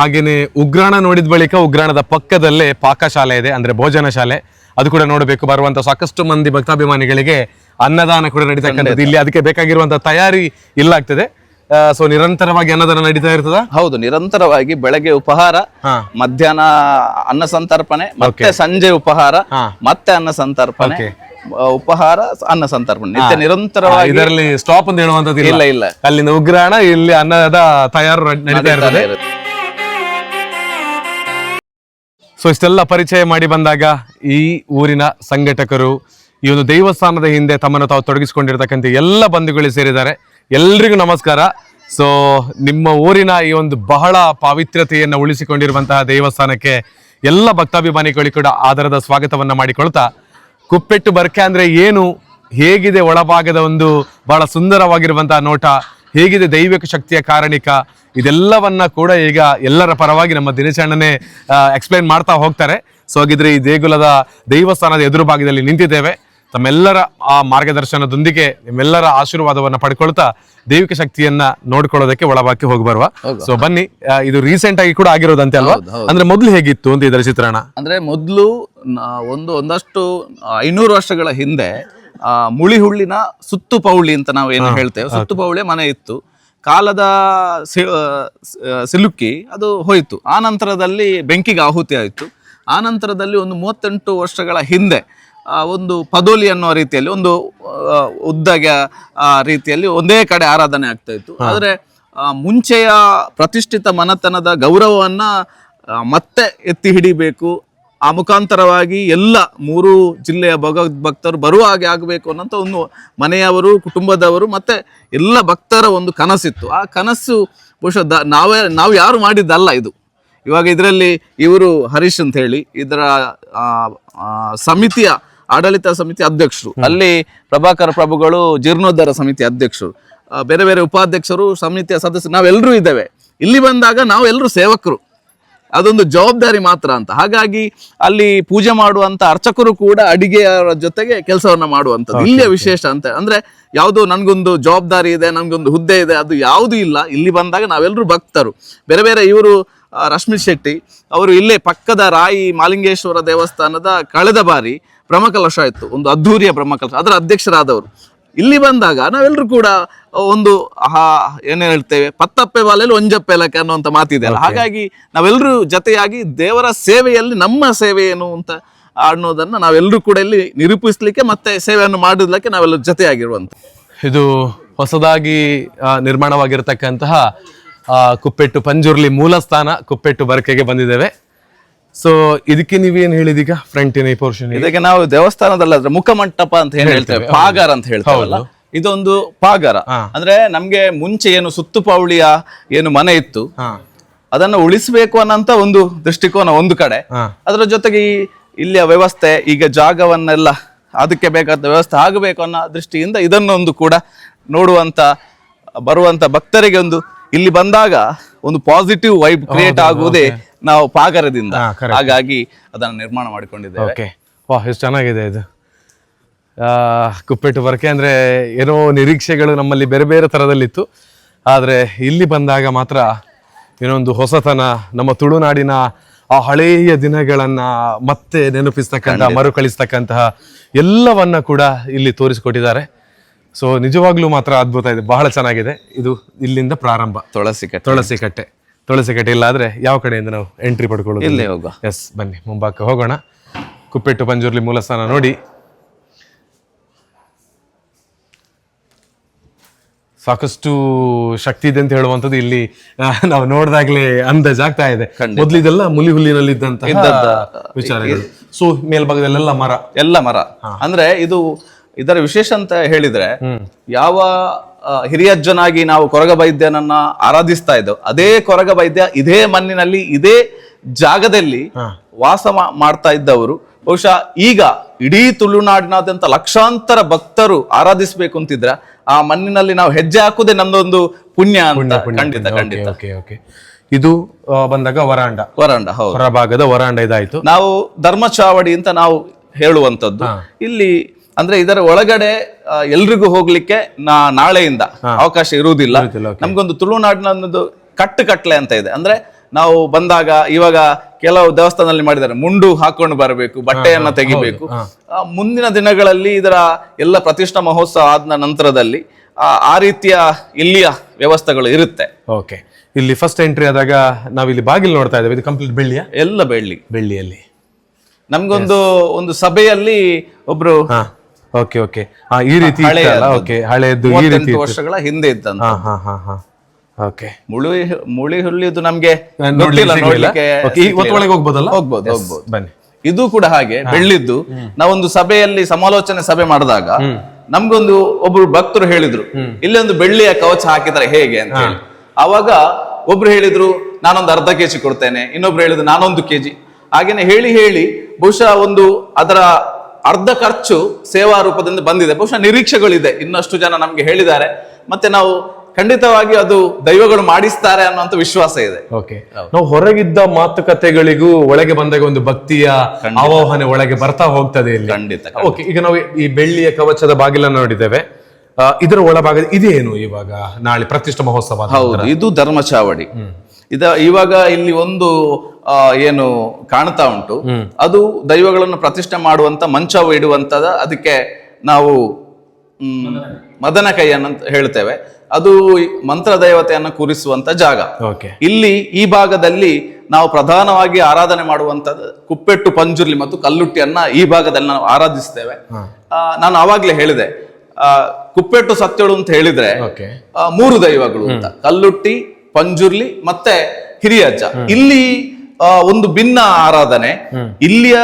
ಹಾಗೇನೆ ಉಗ್ರಾಣ ನೋಡಿದ ಬಳಿಕ ಉಗ್ರಾಣದ ಪಕ್ಕದಲ್ಲೇ ಪಾಕಶಾಲೆ ಇದೆ ಅಂದ್ರೆ ಭೋಜನ ಶಾಲೆ. ಅದು ಕೂಡ ನೋಡಬೇಕು ಬರುವಂತ ಸಾಕಷ್ಟು ಮಂದಿ ಭಕ್ತಾಭಿಮಾನಿಗಳಿಗೆ ಅನ್ನದಾನ ಕೂಡ ನಡೀತಕ್ಕಂಥದ್ದು. ಇಲ್ಲಿ ಅದಕ್ಕೆ ಬೇಕಾಗಿರುವಂತ ತಯಾರಿ ಇಲ್ಲ ಆಗ್ತದೆ. ಸೊ ನಿರಂತರವಾಗಿ ಅನ್ನದಾನ ನಡೀತಾ ಇರ್ತದ? ಹೌದು ನಿರಂತರವಾಗಿ ಬೆಳಗ್ಗೆ ಉಪಹಾರ. ಮಧ್ಯಾಹ್ನ ಅನ್ನ ಸಂತರ್ಪಣೆ ಮತ್ತೆ ಸಂಜೆ ಉಪಹಾರ ಮತ್ತೆ ಅನ್ನ ಸಂತರ್ಪಣೆ ಉಪಹಾರ ಅನ್ನ ಸಂತರ್ಪಣೆ. ನಿತ್ಯ ನಿರಂತರವಾಗಿ ಇದರಲ್ಲಿ ಸ್ಟಾಪ್ ಅಂತ ಹೇಳುವಂತದ್ದು ಇಲ್ಲ. ಇಲ್ಲ ಅಲ್ಲಿಂದ ಉಗ್ರಾಣ ಇಲ್ಲಿ ಅನ್ನದ ತಯಾರು ನಡೀತಾ ಇರ್ತದೆ. ಸೊ ಇಷ್ಟೆಲ್ಲ ಪರಿಚಯ ಮಾಡಿ ಬಂದಾಗ ಈ ಊರಿನ ಸಂಘಟಕರು, ಈ ಒಂದು ದೇವಸ್ಥಾನದ ಹಿಂದೆ ತಮ್ಮನ್ನು ತಾವು ತೊಡಗಿಸಿಕೊಂಡಿರ್ತಕ್ಕಂಥ ಎಲ್ಲ ಬಂಧುಗಳು ಸೇರಿದ್ದಾರೆ. ಎಲ್ರಿಗೂ ನಮಸ್ಕಾರ. ಸೊ ನಿಮ್ಮ ಊರಿನ ಈ ಒಂದು ಬಹಳ ಪಾವಿತ್ರ್ಯತೆಯನ್ನು ಉಳಿಸಿಕೊಂಡಿರುವಂತಹ ದೇವಸ್ಥಾನಕ್ಕೆ ಎಲ್ಲ ಭಕ್ತಾಭಿಮಾನಿಗಳಿಗೆ ಕೂಡ ಆಧಾರದ ಸ್ವಾಗತವನ್ನು ಮಾಡಿಕೊಳ್ತಾ, ಕುಪ್ಪೆಟ್ಟು ಬರ್ಕೆ ಅಂದರೆ ಏನು? ಹೇಗಿದೆ ಒಳಭಾಗದ ಒಂದು ಬಹಳ ಸುಂದರವಾಗಿರುವಂತಹ ನೋಟ? ಹೇಗಿದೆ ದೈವಿಕ ಶಕ್ತಿಯ ಕಾರಣಿಕ? ಇದೆಲ್ಲವನ್ನ ಕೂಡ ಈಗ ಎಲ್ಲರ ಪರವಾಗಿ ನಮ್ಮ ದಿನಚರಣೆ ಎಕ್ಸ್ಪ್ಲೈನ್ ಮಾಡ್ತಾ ಹೋಗ್ತಾರೆ. ಸೊ ಹಾಗಿದ್ರೆ ಈ ದೇಗುಲದ ದೈವಸ್ಥಾನದ ಎದುರು ಭಾಗದಲ್ಲಿ ನಿಂತಿದ್ದೇವೆ. ತಮ್ಮೆಲ್ಲರ ಆ ಮಾರ್ಗದರ್ಶನದೊಂದಿಗೆ ನಿಮ್ಮೆಲ್ಲರ ಆಶೀರ್ವಾದವನ್ನ ಪಡ್ಕೊಳ್ತಾ ದೈವಿಕ ಶಕ್ತಿಯನ್ನ ನೋಡ್ಕೊಳ್ಳೋದಕ್ಕೆ ಒಳಭಾಗಕ್ಕೆ ಹೋಗಿ ಬರುವ. ಸೊ ಬನ್ನಿ ಇದು ರೀಸೆಂಟ್ ಆಗಿ ಕೂಡ ಆಗಿರೋದಂತೆ ಅಲ್ವಾ. ಅಂದ್ರೆ ಮೊದಲು ಹೇಗಿತ್ತು ಅಂತ ಇದರ ಚಿತ್ರಣ? ಅಂದ್ರೆ ಮೊದಲು ಒಂದು ಒಂದಷ್ಟು ಐನೂರು ವರ್ಷಗಳ ಹಿಂದೆ ಆ, ಮುಳಿಹುಳ್ಳಿನ ಸುತ್ತು ಪೌಳಿ ಅಂತ ನಾವು ಏನು ಹೇಳ್ತೇವೆ. ಸುತ್ತು ಪೌಳಿ ಮನೆ ಇತ್ತು. ಕಾಲದ ಸಿಲುಕಿ ಅದು ಹೋಯಿತು. ಆ ನಂತರದಲ್ಲಿ ಬೆಂಕಿಗೆ ಆಹುತಿ ಆಯಿತು. ಆ ನಂತರದಲ್ಲಿ ಒಂದು ಮೂವತ್ತೆಂಟು ವರ್ಷಗಳ ಹಿಂದೆ ಆ, ಒಂದು ಪದೋಲಿ ಅನ್ನೋ ರೀತಿಯಲ್ಲಿ ಒಂದು ಉದ್ದಗ ಆ, ರೀತಿಯಲ್ಲಿ ಒಂದೇ ಕಡೆ ಆರಾಧನೆ ಆಗ್ತಾ ಇತ್ತು. ಆದರೆ ಆ, ಮುಂಚೆಯ ಪ್ರತಿಷ್ಠಿತ ಮನತನದ ಗೌರವವನ್ನ ಮತ್ತೆ ಎತ್ತಿ ಹಿಡಿಬೇಕು. ಆ ಮುಖಾಂತರವಾಗಿ ಎಲ್ಲ ಮೂರು ಜಿಲ್ಲೆಯ ಭಗವದ್ ಭಕ್ತರು ಬರುವ ಹಾಗೆ ಆಗಬೇಕು ಅನ್ನೋಂಥ ಒಂದು ಮನೆಯವರು ಕುಟುಂಬದವರು ಮತ್ತೆ ಎಲ್ಲ ಭಕ್ತರ ಒಂದು ಕನಸಿತ್ತು. ಆ ಕನಸು ಬಹುಶಃ ದ ನಾವೇ ನಾವು ಯಾರು ಮಾಡಿದ್ದಲ್ಲ ಇದು. ಇವಾಗ ಇದರಲ್ಲಿ ಇವರು ಹರೀಶ್ ಅಂತ ಹೇಳಿ ಇದರ ಸಮಿತಿಯ ಆಡಳಿತ ಸಮಿತಿ ಅಧ್ಯಕ್ಷರು. ಅಲ್ಲಿ ಪ್ರಭಾಕರ ಪ್ರಭುಗಳು ಜೀರ್ಣೋದ್ಧಾರ ಸಮಿತಿ ಅಧ್ಯಕ್ಷರು. ಬೇರೆ ಬೇರೆ ಉಪಾಧ್ಯಕ್ಷರು ಸಮಿತಿಯ ಸದಸ್ಯರು ನಾವೆಲ್ಲರೂ ಇದ್ದೇವೆ. ಇಲ್ಲಿ ಬಂದಾಗ ನಾವೆಲ್ಲರೂ ಸೇವಕರು. ಅದೊಂದು ಜವಾಬ್ದಾರಿ ಮಾತ್ರ ಅಂತ. ಹಾಗಾಗಿ ಅಲ್ಲಿ ಪೂಜೆ ಮಾಡುವಂತ ಅರ್ಚಕರು ಕೂಡ ಅಡಿಗೆಯವರ ಜೊತೆಗೆ ಕೆಲಸವನ್ನ ಮಾಡುವಂಥದ್ದು. ಇಲ್ಲಿಯ ವಿಶೇಷ ಅಂತ. ಅಂದ್ರೆ ಯಾವುದು ನನ್ಗೊಂದು ಜವಾಬ್ದಾರಿ ಇದೆ ನನ್ಗೊಂದು ಹುದ್ದೆ ಇದೆ ಅದು ಯಾವುದು ಇಲ್ಲ. ಇಲ್ಲಿ ಬಂದಾಗ ನಾವೆಲ್ಲರೂ ಭಕ್ತರು. ಬೇರೆ ಬೇರೆ ಇವರು ರಶ್ಮಿ ಶೆಟ್ಟಿ ಅವರು ಇಲ್ಲೇ ಪಕ್ಕದ ರಾಯಿ ಮಾಲಿಂಗೇಶ್ವರ ದೇವಸ್ಥಾನದ ಕಳೆದ ಬಾರಿ ಬ್ರಹ್ಮಕಲಶ ಇತ್ತು. ಒಂದು ಅದ್ಧೂರಿಯ ಬ್ರಹ್ಮಕಲಶ. ಅದರ ಅಧ್ಯಕ್ಷರಾದವರು. ಇಲ್ಲಿ ಬಂದಾಗ ನಾವೆಲ್ಲರೂ ಕೂಡ ಒಂದು ಹಾ ಏನ್ ಹೇಳ್ತೇವೆ ಪತ್ತಪ್ಪೆ ಬಾಲೆಯಲ್ಲಿ ಒಂಜಪ್ಪೆ ಲಕ್ಕ ಅನ್ನುವಂತ ಮಾತಿದೆ ಅಲ್ಲ. ಹಾಗಾಗಿ ನಾವೆಲ್ಲರೂ ಜೊತೆಯಾಗಿ ದೇವರ ಸೇವೆಯಲ್ಲಿ ನಮ್ಮ ಸೇವೆ ಏನು ಅಂತ ಅನ್ನೋದನ್ನ ನಾವೆಲ್ಲರೂ ಕೂಡ ಇಲ್ಲಿ ನಿರೂಪಿಸ್ಲಿಕ್ಕೆ ಮತ್ತೆ ಸೇವೆಯನ್ನು ಮಾಡೋದಕ್ಕೆ ನಾವೆಲ್ಲರೂ ಜೊತೆಯಾಗಿರುವಂತ. ಇದು ಹೊಸದಾಗಿ ನಿರ್ಮಾಣವಾಗಿರತಕ್ಕಂತಹ ಕುಪ್ಪೆಟ್ಟು ಪಂಜುರ್ಲಿ ಮೂಲ ಸ್ಥಾನ ಕುಪ್ಪೆಟ್ಟು ಬರಕೆಗೆ ಬಂದಿದ್ದೇವೆ. ಸೊ ಇದಕ್ಕೆ ನೀವೇನ್ ಹೇಳಿದೀಗ? ಫ್ರಂಟ್ ಏನೇ ಪೋರ್ಷನ್ ಇದಕ್ಕೆ ನಾವು ದೇವಸ್ಥಾನದಲ್ಲಾದ್ರೆ ಮುಖಮಂಟಪ ಅಂತ ಏನ್ ಹೇಳ್ತೇವೆ. ಪಾಗಾರ ಅಂತ ಹೇಳ್ತೇವಲ್ಲ. ಇದೊಂದು ಪಾಗಾರ. ಅಂದ್ರೆ ನಮ್ಗೆ ಮುಂಚೆ ಏನು ಸುತ್ತುಪೌಳಿಯ ಏನು ಮನೆ ಇತ್ತು ಅದನ್ನು ಉಳಿಸಬೇಕು ಅನ್ನಂತ ಒಂದು ದೃಷ್ಟಿಕೋನ ಒಂದು ಕಡೆ. ಅದರ ಜೊತೆಗೆ ಈ ಇಲ್ಲಿಯ ವ್ಯವಸ್ಥೆ ಈಗ ಜಾಗವನ್ನೆಲ್ಲ ಅದಕ್ಕೆ ಬೇಕಾದ ವ್ಯವಸ್ಥೆ ಆಗಬೇಕು ಅನ್ನೋ ದೃಷ್ಟಿಯಿಂದ ಇದನ್ನೊಂದು ಕೂಡ ನೋಡುವಂತ ಬರುವಂತ ಭಕ್ತರಿಗೆ ಒಂದು ಇಲ್ಲಿ ಬಂದಾಗ ಒಂದು ಪಾಸಿಟಿವ್ ವೈಬ್ ಕ್ರಿಯೇಟ್ ಆಗುವುದೇ ನಾವು ಪಾಗರದಿಂದ ಹಾ, correct. ಹಾಗಾಗಿ ಅದನ್ನ ನಿರ್ಮಾಣ ಮಾಡಿಕೊಂಡಿದ್ದೇವೆ. ಓಕೆ ವಾ ಎಷ್ಟು ಚೆನ್ನಾಗಿದೆ ಇದು. ಆ, ಕುಪ್ಪೆಟ್ಟು ಬರಕೆ ಅಂದ್ರೆ ಏನೋ ನಿರೀಕ್ಷೆಗಳು ನಮ್ಮಲ್ಲಿ ಬೇರೆ ಬೇರೆ ಥರದಲ್ಲಿತ್ತು ಆದರೆ ಇಲ್ಲಿ ಬಂದಾಗ ಮಾತ್ರ ಏನೊಂದು ಹೊಸತನ ನಮ್ಮ ತುಳುನಾಡಿನ ಆ ಹಳೆಯ ದಿನಗಳನ್ನ ಮತ್ತೆ ನೆನಪಿಸ್ತಕ್ಕಂತಹ ಮರುಕಳಿಸ್ತಕ್ಕಂತಹ ಎಲ್ಲವನ್ನ ಕೂಡ ಇಲ್ಲಿ ತೋರಿಸಿಕೊಟ್ಟಿದ್ದಾರೆ. ಸೊ ನಿಜವಾಗ್ಲೂ ಮಾತ್ರ ಅದ್ಭುತ ಇದೆ. ಬಹಳ ಚೆನ್ನಾಗಿದೆ. ಇದು ಇಲ್ಲಿಂದ ಪ್ರಾರಂಭ. ತುಳಸಿ ಕಟ್ಟೆ. ತುಳಸಿ ಕಟ್ಟೆ. ತುಳಸಿ ಕಟ್ಟೆ ಇಲ್ಲ ಆದ್ರೆ ಯಾವ ಕಡೆಯಿಂದ ನಾವು ಎಂಟ್ರಿ ಪಡ್ಕೊಳ್ಳೋದು? ಇಲ್ಲೇ ಹೋಗುವ. ಎಸ್ ಬನ್ನಿ ಮುಂಬಾಕ ಹೋಗೋಣ. ಕುಪ್ಪೆಟ್ಟು ಪಂಜುರ್ಲಿ ಮೂಲಸ್ಥಾನ ನೋಡಿ. ಸಾಕಷ್ಟು ಶಕ್ತಿ ಇದೆ ಅಂತ ಹೇಳುವಂಥದ್ದು ಇಲ್ಲಿ ನಾವು ನೋಡಿದಾಗ್ಲೇ ಅಂದಾಜಾಗ್ತಾ ಇದೆ. ಮೊದಲು ಇದೆಲ್ಲ ಮುಲಿ ಹುಲ್ಲಿನಲ್ಲಿ ವಿಚಾರಗಳು. ಸೊ ಮೇಲ್ಭಾಗದಲ್ಲೆಲ್ಲ ಮರ. ಎಲ್ಲ ಮರ. ಅಂದ್ರೆ ಇದು ಇದರ ವಿಶೇಷ ಅಂತ ಹೇಳಿದ್ರೆ ಯಾವ ಹಿರಿಯಜ್ಜನಾಗಿ ನಾವು ಕೊರಗ ವೈದ್ಯನನ್ನ ಆರಾಧಿಸ್ತಾ ಇದ್ದೆವು. ಅದೇ ಕೊರಗ ವೈದ್ಯ ಇದೇ ಮಣ್ಣಿನಲ್ಲಿ ಇದೇ ಜಾಗದಲ್ಲಿ ವಾಸ ಮಾಡ್ತಾ ಇದ್ದವರು. ಬಹುಶಃ ಈಗ ಇಡೀ ತುಳುನಾಡಿನಾದ್ಯಂತ ಲಕ್ಷಾಂತರ ಭಕ್ತರು ಆರಾಧಿಸಬೇಕು ಅಂತಿದ್ರ ಆ ಮಣ್ಣಿನಲ್ಲಿ ನಾವು ಹೆಜ್ಜೆ ಹಾಕುದೇ ನಮ್ದೊಂದು ಪುಣ್ಯ ಅಂತ ಖಂಡಿತ ಖಂಡಿತ. ಓಕೆ ಓಕೆ ಇದು ಬಂದಾಗ ವರಾಂಡ. ವರಾಂಡ ಹೌದು. ಹೊರಭಾಗದ ವರಾಂಡ ಇದಾಯ್ತು. ನಾವು ಧರ್ಮಚಾವಡಿ ಅಂತ ನಾವು ಹೇಳುವಂತದ್ದು ಇಲ್ಲಿ ಅಂದ್ರೆ ಇದರ ಒಳಗಡೆ ಎಲ್ರಿಗೂ ಹೋಗ್ಲಿಕ್ಕೆ ನಾ ನಾಳೆಯಿಂದ ಅವಕಾಶ ಇರುವುದಿಲ್ಲ. ನಮ್ಗೊಂದು ತುಳುನಾಡಿನ ಒಂದು ಕಟ್ಟು ಕಟ್ಲೆ ಅಂತ ಇದೆ. ಅಂದ್ರೆ ನಾವು ಬಂದಾಗ ಇವಾಗ ಕೆಲವು ದೇವಸ್ಥಾನದಲ್ಲಿ ಮಾಡಿದ್ದಾರೆ ಮುಂಡು ಹಾಕೊಂಡು ಬರಬೇಕು ಬಟ್ಟೆಯನ್ನ ತೆಗಿಬೇಕು. ಮುಂದಿನ ದಿನಗಳಲ್ಲಿ ಇದರ ಎಲ್ಲ ಪ್ರತಿಷ್ಠ ಮಹೋತ್ಸವ ಆದ ನಂತರದಲ್ಲಿ ಆ, ರೀತಿಯ ಇಲ್ಲಿಯ ವ್ಯವಸ್ಥೆಗಳು ಇರುತ್ತೆ. ಓಕೆ ಇಲ್ಲಿ ಫಸ್ಟ್ ಎಂಟ್ರಿ ಆದಾಗ ನಾವಿಲ್ಲಿ ಬಾಗಿಲು ನೋಡ್ತಾ ಇದ್ದೇವೆ. ಇದು ಕಂಪ್ಲೀಟ್ ಬೆಳ್ಳಿಯ? ಎಲ್ಲ ಬೆಳ್ಳಿ. ಬೆಳ್ಳಿಯಲ್ಲಿ. ನಮ್ಗೊಂದು ಒಂದು ಸಭೆಯಲ್ಲಿ ಒಬ್ರು ಓಕೆ ಓಕೆ ಈ ರೀತಿ. ಓಕೆ ಹಳೆಯದು ಈ ರೀತಿ ವರ್ಷಗಳ ಹಿಂದೆ ಇದ್ದಂತ ಹಾ ಓಕೆ ಮುಳಿ ಮುಳಿ ಹುಲ್ಲಿದು ನಮ್ಗೆ ನೋಡ್ಲಿಕ್ಕೆ ಗೊತ್ತಿಲ್ಲ ನೋಡ್ಲಿಕ್ಕೆ ಈ ಒತ್ತು ಒಳಗೆ ಹೋಗ್ಬೋದಲ್ಲ? ಹೋಗ್ಬೋದು ಹೋಗ್ಬೋದು. ಬನ್ನಿ. ಇದು ಕೂಡ ಹಾಗೆ ಬೆಳ್ಳಿದ್ದು. ನಾವೊಂದು ಸಭೆಯಲ್ಲಿ ಸಮಾಲೋಚನೆ ಸಭೆ ಮಾಡಿದಾಗ ನಮ್ಗೊಂದು ಒಬ್ರು ಭಕ್ತರು ಹೇಳಿದ್ರು. ಇಲ್ಲೊಂದು ಒಂದು ಬೆಳ್ಳಿಯ ಕವಚ ಹಾಕಿದ್ರೆ ಹೇಗೆ ಅಂತ ಹೇಳಿ. ಅವಾಗ ಒಬ್ರು ಹೇಳಿದ್ರು ನಾನೊಂದು ಅರ್ಧ ಕೆಜಿ ಕೊಡ್ತೇನೆ. ಇನ್ನೊಬ್ರು ಹೇಳಿದ್ರು ನಾನೊಂದು ಕೆಜಿ. ಹಾಗೇನೆ ಹೇಳಿ ಹೇಳಿ ಬಹುಶಃ ಒಂದು ಅದರ ಅರ್ಧ ಖರ್ಚು ಸೇವಾ ರೂಪದಿಂದ ಬಂದಿದೆ. ಬಹುಶಃ ನಿರೀಕ್ಷೆಗಳಿದೆ. ಇನ್ನಷ್ಟು ಜನ ನಮ್ಗೆ ಹೇಳಿದ್ದಾರೆ. ಮತ್ತೆ ನಾವು ಖಂಡಿತವಾಗಿ ಅದು ದೈವಗಳು ಮಾಡಿಸ್ತಾರೆ ಅನ್ನುವಂತ ವಿಶ್ವಾಸ ಇದೆ. ಓಕೆ ನಾವು ಹೊರಗಿದ್ದ ಮಾತುಕತೆಗಳಿಗೂ ಒಳಗೆ ಬಂದಾಗ ಒಂದು ಭಕ್ತಿಯ ಆವಾಹನೆ ಒಳಗೆ ಬರ್ತಾ ಹೋಗ್ತದೆ ಇಲ್ಲಿ. ಖಂಡಿತ ಓಕೆ ಈಗ ನಾವು ಈ ಬೆಳ್ಳಿಯ ಕವಚದ ಬಾಗಿಲನ್ನು ನೋಡಿದ್ದೇವೆ. ಇದರ ಒಳಭಾಗ ಇದೇನು ಇವಾಗ ನಾಳೆ ಪ್ರತಿಷ್ಠಾ ಮಹೋತ್ಸವ ಹೌದು ಇದು ಧರ್ಮಚಾವಡಿ. ಇದ ಇವಾಗ ಇಲ್ಲಿ ಒಂದು ಏನು ಕಾಣ್ತಾ ಉಂಟು. ಅದು ದೈವಗಳನ್ನು ಪ್ರತಿಷ್ಠೆ ಮಾಡುವಂತ ಮಂಚ ಇಡುವಂತದ ಅದಕ್ಕೆ ನಾವು ಮದನ ಕೈಯನ್ನಂತ ಹೇಳ್ತೇವೆ. ಅದು ಮಂತ್ರ ದೈವತೆಯನ್ನು ಕೂರಿಸುವಂತ ಜಾಗ. ಇಲ್ಲಿ ಈ ಭಾಗದಲ್ಲಿ ನಾವು ಪ್ರಧಾನವಾಗಿ ಆರಾಧನೆ ಮಾಡುವಂತ ಕುಪ್ಪೆಟ್ಟು ಪಂಜುರ್ಲಿ ಮತ್ತು ಕಲ್ಲುಟ್ಟಿಯನ್ನ ಈ ಭಾಗದಲ್ಲಿ ನಾವು ಆರಾಧಿಸ್ತೇವೆ. ನಾನು ಆವಾಗ್ಲೇ ಹೇಳಿದೆ. ಕುಪ್ಪೆಟ್ಟು ಸತ್ಯಳು ಅಂತ ಹೇಳಿದ್ರೆ ಮೂರು ದೈವಗಳು ಅಂತ. ಕಲ್ಲುಟ್ಟಿ ಪಂಜುರ್ಲಿ ಮತ್ತೆ ಹಿರಿಯಜ್ಜ ಇಲ್ಲಿ ಆ, ಒಂದು ಭಿನ್ನ ಆರಾಧನೆ. ಇಲ್ಲಿಯ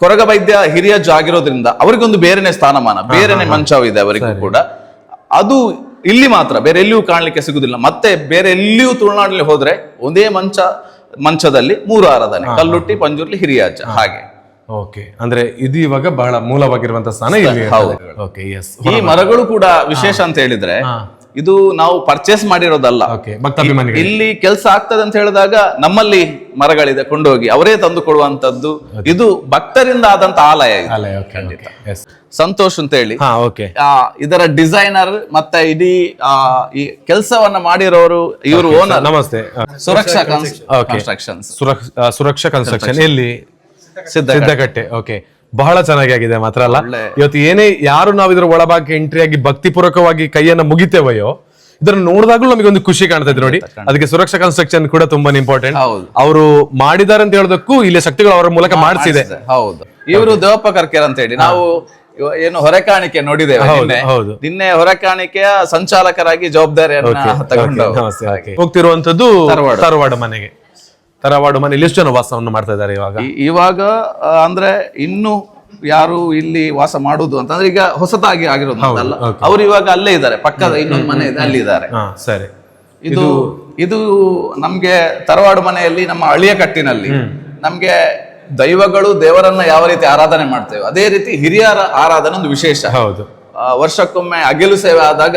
ಕೊರಗ ವೈದ್ಯ ಹಿರಿಯಜ್ಜ ಆಗಿರೋದ್ರಿಂದ ಅವರಿಗೊಂದು ಬೇರೆನೆ ಸ್ಥಾನಮಾನ ಬೇರೆನೆ ಮಂಚವಿದೆ ಅವರಿಗೂ ಕೂಡ. ಅದು ಇಲ್ಲಿ ಮಾತ್ರ ಬೇರೆ ಎಲ್ಲಿಯೂ ಕಾಣಲಿಕ್ಕೆ ಸಿಗುದಿಲ್ಲ. ಮತ್ತೆ ಬೇರೆ ಎಲ್ಲಿಯೂ ತುಳುನಾಡಲ್ಲಿ ಹೋದ್ರೆ ಒಂದೇ ಮಂಚ ಮಂಚದಲ್ಲಿ ಮೂರು ಆರಾಧನೆ. ಕಲ್ಲುಟ್ಟಿ ಪಂಜುರ್ಲಿ ಹಿರಿಯಜ್ಜ ಹಾಗೆ. ಓಕೆ. ಅಂದ್ರೆ ಇದು ಇವಾಗ ಬಹಳ ಮೂಲವಾಗಿರುವಂತ ಸ್ಥಾನ ಇಲ್ಲಿ ಈ ಮರಗಳು ಕೂಡ ವಿಶೇಷ ಅಂತ ಹೇಳಿದ್ರೆ ಇದು ನಾವು ಪರ್ಚೇಸ್ ಮಾಡಿರೋದಲ್ಲ. ಇಲ್ಲಿ ಕೆಲಸ ಆಗ್ತದೆ ಅಂತ ಹೇಳಿದಾಗ ನಮ್ಮಲ್ಲಿ ಮರಗಳಿದೆ ಕೊಂಡೋಗಿ. ಅವರೇ ತಂದು ಕೊಡುವಂತದ್ದು ಇದು ಭಕ್ತರಿಂದ ಆದಂತ ಆಲಯ ಇದು. ಅಲ್ಲ ಓಕೆ ಎಸ್ ಸಂತೋಷ್ ಅಂತ ಹೇಳಿ. ಹಾ ಓಕೆ ಆ, ಇದರ ಡಿಸೈನರ್ ಮತ್ತೆ ಇಡೀ ಆ, ಈ ಕೆಲಸವನ್ನ ಮಾಡಿರೋರು ಇವರು ಓನರ್ ನಮಸ್ತೆ. ಸುರಕ್ಷಾ ಕನ್ಸ್ಟ್ರಕ್ಷನ್ ಸುರಕ್ಷ ಕನ್ಸ್ಟ್ರಕ್ಷನ್ ಎಲ್ಲಿ? ಸಿದ್ಧ ಸಿದ್ದಗಟ್ಟೆ ಓಕೆ ಬಹಳ ಚೆನ್ನಾಗಿ ಆಗಿದೆ ಮಾತ್ರ ಅಲ್ಲ? ಇವತ್ತು ಏನೇ ಯಾರು ನಾವು ಇದ್ರ ಒಳಭಾಗಕ್ಕೆ ಎಂಟ್ರಿ ಆಗಿ ಭಕ್ತಿಪೂರ್ವಕವಾಗಿ ಕೈಯನ್ನ ಮುಗಿತೇವಯ್ಯೋ ಇದನ್ನ ನೋಡಿದಾಗಲೂ ನಮಗೆ ಒಂದು ಖುಷಿ ಕಾಣ್ತಾ ಇದೆ ನೋಡಿ ಅದಕ್ಕೆ ಸುರಕ್ಷಾ ಕನ್ಸ್ಟ್ರಕ್ಷನ್ ಕೂಡ ತುಂಬಾ ಇಂಪಾರ್ಟೆಂಟ್. ಅವರು ಮಾಡಿದ್ದಾರೆ ಅಂತ ಹೇಳೋದಕ್ಕೂ ಇಲ್ಲಿ ಶಕ್ತಿಗಳು ಅವರ ಮೂಲಕ ಮಾಡಿಸಿದೆ. ಹೌದು. ಇವರು ದೇವಪ್ಪ ಕರ್ಕೇರ್ ಅಂತ ಹೇಳಿ. ನಾವು ಏನು ಹೊರೆಕಾಣಿಕೆ ನೋಡಿದ್ದೇವೆ ನಿನ್ನೆ. ಹೊರೆಕಾಣಿಕೆಯ ಸಂಚಾಲಕರಾಗಿ ಜವಾಬ್ದಾರಿಯನ್ನ ತಗೊಂಡು ಹೋಗ್ತಿರುವಂತದ್ದು. ತರವಾಡು ಮನೆಗೆ. ತರವಾಡು ಮನೆ ಎಷ್ಟು ಜನ ವಾಸವನ್ನು ಮಾಡ್ತಾ ಇದ್ದಾರೆ ಇವಾಗ? ಇವಾಗ ಅಂದ್ರೆ ಇನ್ನು ಯಾರು ಇಲ್ಲಿ ವಾಸ ಮಾಡುದು ಅಂತಂದ್ರೆ ಈಗ ಹೊಸತಾಗಿ ಆಗಿರೋದು ಅಲ್ಲ ಅವ್ರು ಇವಾಗ ಅಲ್ಲೇ ಇದ್ದಾರೆ ಪಕ್ಕದ ಇನ್ನೊಂದು ಮನೆ ಇದೆ ಅಲ್ಲಿ ಇದ್ದಾರೆ. ಹಾ ಸರಿ. ಇದು ಇದು ನಮ್ಗೆ ತರವಾಡು ಮನೆಯಲ್ಲಿ ನಮ್ಮ ಅಳಿಯ ಕಟ್ಟಿನಲ್ಲಿ ನಮ್ಗೆ ದೈವಗಳು ದೇವರನ್ನ ಯಾವ ರೀತಿ ಆರಾಧನೆ ಮಾಡ್ತೇವೆ ಅದೇ ರೀತಿ ಹಿರಿಯರ ಆರಾಧನೆ ಒಂದು ವಿಶೇಷ. ಹೌದು. ವರ್ಷಕ್ಕೊಮ್ಮೆ ಅಗೆಲು ಸೇವೆ ಆದಾಗ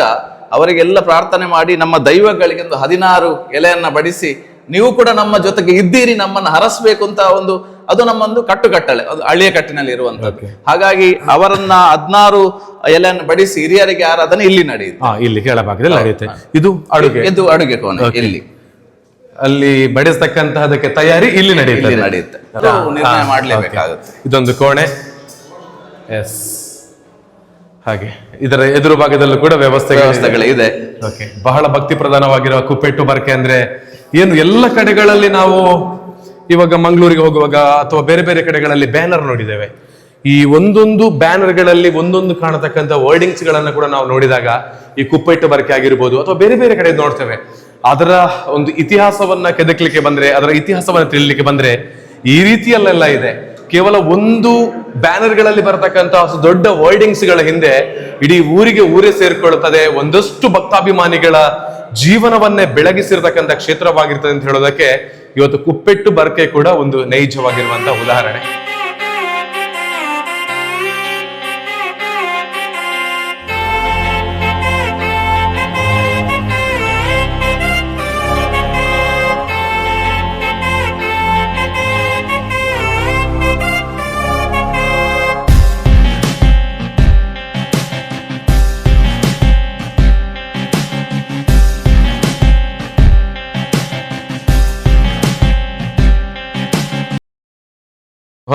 ಅವರಿಗೆಲ್ಲ ಪ್ರಾರ್ಥನೆ ಮಾಡಿ ನಮ್ಮ ದೈವಗಳಿಗೆ ಒಂದು ಹದಿನಾರು ಎಲೆಯನ್ನ ಬಡಿಸಿ ನೀವು ಕೂಡ ನಮ್ಮ ಜೊತೆಗೆ ಇದ್ದೀರಿ ನಮ್ಮನ್ನು ಹರಸ್ಬೇಕು ಅಂತ ಒಂದು ಅದು ನಮ್ಮೊಂದು ಕಟ್ಟುಕಟ್ಟಳೆ ಅದು ಹಳ್ಳಿಯ ಕಟ್ಟಿನಲ್ಲಿ ಇರುವಂತದ್ದು ಹಾಗಾಗಿ ಅವರನ್ನ ಹದಿನಾರು ಎಲೆಯನ್ನು ಬಡಿಸಿ ಹಿರಿಯರಿಗೆ ಆರಾಧನೆ ಇಲ್ಲಿ ನಡೆಯುತ್ತೆ. ಇಲ್ಲಿ ಕೆಳಭಾಗದಲ್ಲಿ ನಡೆಯುತ್ತೆ. ಇದು ಅಡುಗೆ. ಇದು ಅಡುಗೆ ಕೋಣೆ ಇಲ್ಲಿ. ಅಲ್ಲಿ ಬಡಿಸ್ತಕ್ಕಂತಹ ಅದಕ್ಕೆ ತಯಾರಿ ಇಲ್ಲಿ ನಡೆಯುತ್ತೆ. ಇಲ್ಲಿ ನಡೆಯುತ್ತೆ ನಿರ್ಣಯ ಮಾಡಲೇಬೇಕಾಗುತ್ತೆ. ಇದೊಂದು ಕೋಣೆ. ಎಸ್ ಹಾಗೆ. ಇದರ ಎದುರು ಭಾಗದಲ್ಲೂ ಕೂಡ ವ್ಯವಸ್ಥೆ ವ್ಯವಸ್ಥೆಗಳಿದೆ. ಓಕೆ. ಬಹಳ ಭಕ್ತಿ ಪ್ರಧಾನವಾಗಿರುವ ಕುಪ್ಪೆಟ್ಟು ಬರ್ಕೆ ಅಂದ್ರೆ ಏನು? ಎಲ್ಲ ಕಡೆಗಳಲ್ಲಿ ನಾವು ಇವಾಗ ಮಂಗಳೂರಿಗೆ ಹೋಗುವಾಗ ಅಥವಾ ಬೇರೆ ಬೇರೆ ಕಡೆಗಳಲ್ಲಿ ಬ್ಯಾನರ್ ನೋಡಿದ್ದೇವೆ. ಈ ಒಂದೊಂದು ಬ್ಯಾನರ್ಗಳಲ್ಲಿ ಒಂದೊಂದು ಕಾಣತಕ್ಕಂಥ ವರ್ಡಿಂಗ್ಸ್ ಗಳನ್ನ ಕೂಡ ನಾವು ನೋಡಿದಾಗ ಈ ಕುಪ್ಪೆಟ್ಟು ಬರಕೆ ಆಗಿರ್ಬೋದು ಅಥವಾ ಬೇರೆ ಬೇರೆ ಕಡೆ ನೋಡ್ತೇವೆ. ಅದರ ಒಂದು ಇತಿಹಾಸವನ್ನ ಕೆದಕ್ಲಿಕ್ಕೆ ಬಂದ್ರೆ ಅದರ ಇತಿಹಾಸವನ್ನ ತಿಳಿಲಿಕ್ಕೆ ಬಂದ್ರೆ ಈ ರೀತಿಯಲ್ಲೆಲ್ಲ ಇದೆ. ಕೇವಲ ಒಂದು ಬ್ಯಾನರ್ಗಳಲ್ಲಿ ಬರತಕ್ಕಂತಹ ದೊಡ್ಡ ವರ್ಡಿಂಗ್ಸ್ಗಳ ಹಿಂದೆ ಇಡೀ ಊರಿಗೆ ಊರೇ ಸೇರಿಕೊಳ್ಳುತ್ತದೆ ಒಂದಷ್ಟು ಭಕ್ತಾಭಿಮಾನಿಗಳ ಜೀವನವನ್ನೇ ಬೆಳಗಿಸಿರ್ತಕ್ಕಂಥ ಕ್ಷೇತ್ರವಾಗಿರ್ತದೆ ಅಂತ ಹೇಳೋದಕ್ಕೆ ಇವತ್ತು ಕುಪ್ಪೆಟ್ಟು ಬರ್ಕೆ ಕೂಡ ಒಂದು ನೈಜವಾಗಿರುವಂತಹ ಉದಾಹರಣೆ.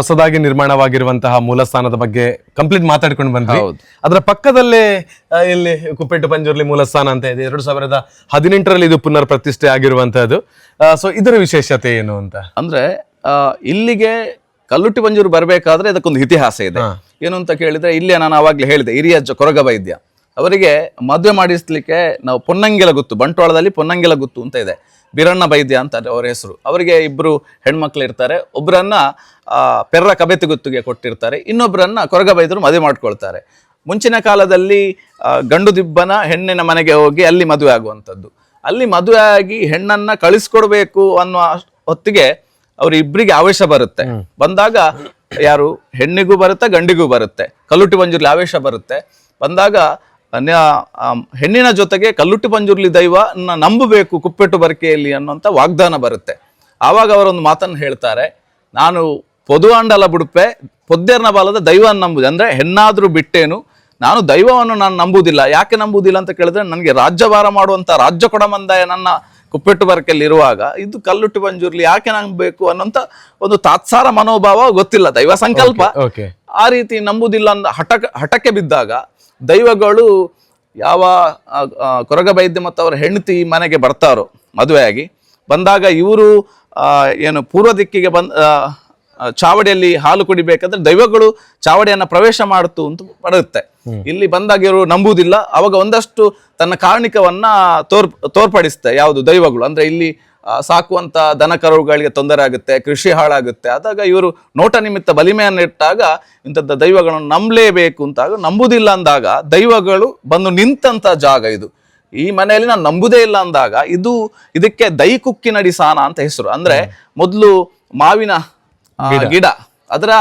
ಹೊಸದಾಗಿ ನಿರ್ಮಾಣವಾಗಿರುವಂತಹ ಮೂಲಸ್ಥಾನದ ಬಗ್ಗೆ ಕಂಪ್ಲೀಟ್ ಮಾತಾಡ್ಕೊಂಡು ಬಂದ್ವಿ. ಅದರ ಪಕ್ಕದಲ್ಲೇ ಇಲ್ಲಿ ಕುಪ್ಪೆಟ್ಟು ಪಂಜುರ್ಲಿ ಮೂಲಸ್ಥಾನ ಅಂತ ಇದೆ. ಎರಡು ಸಾವಿರದ ಹದಿನೆಂಟರಲ್ಲಿ ಇದು ಪುನರ್ ಪ್ರತಿಷ್ಠೆ ಆಗಿರುವಂತಹದ್ದು ಸೊ ಇದರ ವಿಶೇಷತೆ ಏನು ಅಂತ? ಅಂದ್ರೆ ಇಲ್ಲಿಗೆ ಕಲ್ಲುಟ್ಟಿ ಬಂಜೂರು ಬರಬೇಕಾದ್ರೆ ಇದಕ್ಕೊಂದು ಇತಿಹಾಸ ಇದೆ. ಏನು ಅಂತ ಕೇಳಿದ್ರೆ ಇಲ್ಲಿ ನಾನು ಅವಾಗ್ಲೇ ಹೇಳಿದೆ ಹಿರಿಯ ಕೊರಗ ವೈದ್ಯ. ಅವರಿಗೆ ಮದುವೆ ಮಾಡಿಸ್ಲಿಕ್ಕೆ ನಾವು ಪೊನ್ನಂಗಿಲ ಗುತ್ತು ಬಂಟ್ವಾಳದಲ್ಲಿ ಪೊನ್ನಂಗಿಲ ಗುತ್ತು ಅಂತ ಇದೆ. ಬೀರಣ್ಣ ಬೈದ್ಯ ಅಂತ ಅವರ ಹೆಸರು. ಅವರಿಗೆ ಇಬ್ಬರು ಹೆಣ್ಮಕ್ಳು ಇರ್ತಾರೆ. ಒಬ್ಬರನ್ನ ಪೆರ್ರ ಕಬೆತಿ ಗುತ್ತಿಗೆ ಕೊಟ್ಟಿರ್ತಾರೆ. ಇನ್ನೊಬ್ಬರನ್ನ ಕೊರಗ ಬೈದರು ಮದುವೆ ಮಾಡ್ಕೊಳ್ತಾರೆ. ಮುಂಚಿನ ಕಾಲದಲ್ಲಿ ಗಂಡು ದಿಬ್ಬನ ಹೆಣ್ಣಿನ ಮನೆಗೆ ಹೋಗಿ ಅಲ್ಲಿ ಮದುವೆ ಆಗುವಂಥದ್ದು. ಅಲ್ಲಿ ಮದುವೆ ಆಗಿ ಹೆಣ್ಣನ್ನ ಕಳಿಸ್ಕೊಡ್ಬೇಕು ಅನ್ನೋ ಹೊತ್ತಿಗೆ ಅವ್ರ ಇಬ್ಬರಿಗೆ ಆವೇಶ ಬರುತ್ತೆ. ಬಂದಾಗ ಯಾರು? ಹೆಣ್ಣಿಗೂ ಬರುತ್ತೆ ಗಂಡಿಗೂ ಬರುತ್ತೆ. ಕಲುಟಿ ಬಂಜುರ್ಲಿ ಆವೇಶ ಬರುತ್ತೆ. ಬಂದಾಗ ಹೆಣ್ಣಿನ ಜೊತೆಗೆ ಕಲ್ಲುಟ್ಟಿ ಪಂಜುರ್ಲಿ ದೈವನ ನಂಬಬೇಕು ಕುಪ್ಪೆಟ್ಟು ಬರಕೆಯಲ್ಲಿ ಅನ್ನುವಂಥ ವಾಗ್ದಾನ ಬರುತ್ತೆ. ಆವಾಗ ಅವರೊಂದು ಮಾತನ್ನು ಹೇಳ್ತಾರೆ ನಾನು ಪೊದುವಾಂಡಲ ಬುಡುಪೆ ಪೊದ್ದೆರ್ನ ಬಾಲದ ದೈವನ ನಂಬುದು ಅಂದ್ರೆ ಹೆಣ್ಣಾದ್ರೂ ಬಿಟ್ಟೇನು ನಾನು ದೈವವನ್ನು ನಾನು ನಂಬುವುದಿಲ್ಲ ಯಾಕೆ ನಂಬುವುದಿಲ್ಲ ಅಂತ ಕೇಳಿದ್ರೆ ನನಗೆ ರಾಜ್ಯಭಾರ ಮಾಡುವಂತ ರಾಜ್ಯ ಕೊಡಮಂದಾಯ ನನ್ನ ಕುಪ್ಪೆಟ್ಟು ಬರಕೆಯಲ್ಲಿ ಇರುವಾಗ ಇದು ಕಲ್ಲುಟ್ಟು ಬಂಜೂರ್ಲಿ ಯಾಕೆ ನಂಬಬೇಕು ಅನ್ನೋಂಥ ಒಂದು ತಾತ್ಸಾರ ಮನೋಭಾವ ಗೊತ್ತಿಲ್ಲ ದೈವ ಸಂಕಲ್ಪ. ಓಕೆ ಆ ರೀತಿ ನಂಬುದಿಲ್ಲ ಅಂದ ಹಠ ಹಠಕ್ಕೆ ಬಿದ್ದಾಗ ದೈವಗಳು ಯಾವ ಕೊರಗ ಬೈದ್ಯ ಮತ್ತು ಅವರ ಹೆಂಡತಿ ಮನೆಗೆ ಬರ್ತಾರೋ ಮದುವೆಯಾಗಿ ಬಂದಾಗ ಇವರು ಏನು ಪೂರ್ವ ದಿಕ್ಕಿಗೆ ಬಂದ ಚಾವಡಿಯಲ್ಲಿ ಹಾಲು ಕುಡಿಬೇಕಂದ್ರೆ ದೈವಗಳು ಚಾವಡಿಯನ್ನ ಪ್ರವೇಶ ಮಾಡುತ್ತು ಅಂತ ಬರುತ್ತೆ ಇಲ್ಲಿ ಬಂದಾಗ ಇವರು ನಂಬುವುದಿಲ್ಲ ಅವಾಗ ಒಂದಷ್ಟು ತನ್ನ ಕಾರಣಿಕವನ್ನ ತೋರ್ ತೋರ್ಪಡಿಸುತ್ತೆ ಯಾವುದು ದೈವಗಳು. ಅಂದ್ರೆ ಇಲ್ಲಿ ಆ, ಸಾಕುವಂತ ದನ ಕರುಗಳಿಗೆ ತೊಂದರೆ ಆಗುತ್ತೆ ಕೃಷಿ ಹಾಳಾಗುತ್ತೆ. ಆದಾಗ ಇವರು ನೋಟ ನಿಮಿತ್ತ ಬಲಿಮೆಯನ್ನು ಇಟ್ಟಾಗ ಇಂಥದ್ದು ದೈವಗಳನ್ನು ನಂಬಲೇಬೇಕು ಅಂತಾಗ ನಂಬುದಿಲ್ಲ ಅಂದಾಗ ದೈವಗಳು ಬಂದು ನಿಂತಂತ ಜಾಗ ಇದು. ಈ ಮನೆಯಲ್ಲಿ ನಾನು ನಂಬುದೇ ಇಲ್ಲ ಅಂದಾಗ ಇದು ಇದಕ್ಕೆ ದೈಕುಕ್ಕಿನಡಿ ಸಾನ ಅಂತ ಹೆಸರು. ಅಂದ್ರೆ ಮೊದಲು ಮಾವಿನ ಗಿಡ. ಅದರ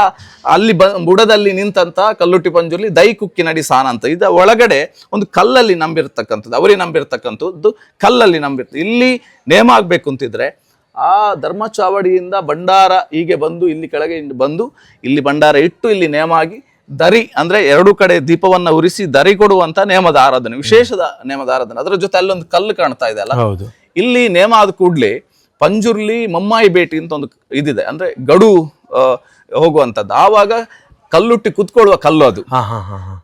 ಅಲ್ಲಿ ಬ ಬುಡದಲ್ಲಿ ನಿಂತಂತ ಕಲ್ಲುಟ್ಟಿ ಪಂಜುರ್ಲಿ ದೈ ಕುಕ್ಕಿ ನಡಿ ಸಾನ ಅಂತ. ಇದ ಒಳಗಡೆ ಒಂದು ಕಲ್ಲಲ್ಲಿ ನಂಬಿರ್ತಕ್ಕಂಥದ್ದು ಅವರೇ ನಂಬಿರ್ತಕ್ಕಂಥದ್ದು ಕಲ್ಲಲ್ಲಿ ನಂಬಿರ್ತದೆ ಇಲ್ಲಿ ನೇಮ ಆಗ್ಬೇಕು ಅಂತಿದ್ರೆ ಆ ಧರ್ಮ ಚಾವಡಿಯಿಂದ ಭಂಡಾರ ಹೀಗೆ ಬಂದು ಇಲ್ಲಿ ಕೆಳಗೆ ಬಂದು ಇಲ್ಲಿ ಭಂಡಾರ ಇಟ್ಟು ಇಲ್ಲಿ ನೇಮ ಆಗಿ ದರಿ ಅಂದ್ರೆ ಎರಡು ಕಡೆ ದೀಪವನ್ನ ಉರಿಸಿ ದರಿ ಕೊಡುವಂತ ನೇಮದ ಆರಾಧನೆ ವಿಶೇಷದ ನೇಮದ ಆರಾಧನೆ. ಅದರ ಜೊತೆ ಅಲ್ಲೊಂದು ಕಲ್ಲು ಕಾಣ್ತಾ ಇದೆ ಅಲ್ಲ? ಹೌದು. ಇಲ್ಲಿ ನೇಮ ಆದ ಕೂಡ್ಲೆ ಪಂಜುರ್ಲಿ ಮಮ್ಮಾಯಿ ಭೇಟಿ ಅಂತ ಒಂದು ಇದಿದೆ. ಅಂದ್ರೆ ಗಡು ಹೋಗುವಂಥದ್ದು. ಆವಾಗ ಕಲ್ಲುಟ್ಟಿ ಕುತ್ಕೊಳ್ಳುವ ಕಲ್ಲು ಅದು.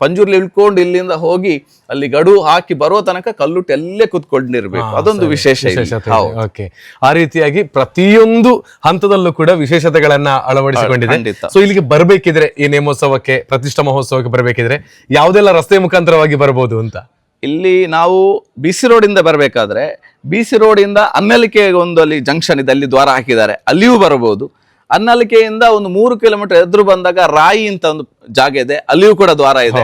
ಪಂಜುರ್ಲಿ ಇಳ್ಕೊಂಡು ಇಲ್ಲಿಂದ ಹೋಗಿ ಅಲ್ಲಿ ಗಡು ಹಾಕಿ ಬರೋ ತನಕ ಕಲ್ಲುಟ್ಟಿ ಅಲ್ಲೇ ಕುತ್ಕೊಂಡಿರ್ಬೇಕು. ಅದೊಂದು ವಿಶೇಷ ವಿಶೇಷತೆ ಓಕೆ. ಆ ರೀತಿಯಾಗಿ ಪ್ರತಿಯೊಂದು ಹಂತದಲ್ಲೂ ಕೂಡ ವಿಶೇಷತೆಗಳನ್ನ ಅಳವಡಿಸಿಕೊಂಡಿದೆ. ಸೊ ಇಲ್ಲಿಗೆ ಬರಬೇಕಿದ್ರೆ ಈ ನೇಮೋತ್ಸವಕ್ಕೆ ಪ್ರತಿಷ್ಠಾ ಮಹೋತ್ಸವಕ್ಕೆ ಬರಬೇಕಿದ್ರೆ ಯಾವ್ದೆಲ್ಲ ರಸ್ತೆ ಮುಖಾಂತರವಾಗಿ ಬರಬಹುದು ಅಂತ? ಇಲ್ಲಿ ನಾವು ಬಿ ಸಿ ರೋಡ್ ಇಂದ ಬರಬೇಕಾದ್ರೆ ಬಿ ಸಿ ರೋಡ್ ಇಂದ ಅನ್ನಲಿಕೆ ಒಂದು ಅಲ್ಲಿ ಜಂಕ್ಷನ್ ಇದೆ. ಅಲ್ಲಿ ದ್ವಾರ ಹಾಕಿದ್ದಾರೆ. ಅಲ್ಲಿಯೂ ಬರಬಹುದು ಅನ್ನಲಿಕೆಯಿಂದ ಒಂದು ಮೂರು ಕಿಲೋಮೀಟರ್ ಎದುರು ಬಂದಾಗ ರಾಯಿ ಅಂತ ಒಂದು ಜಾಗ ಇದೆ. ಅಲ್ಲಿಯೂ ಕೂಡ ದ್ವಾರ ಇದೆ.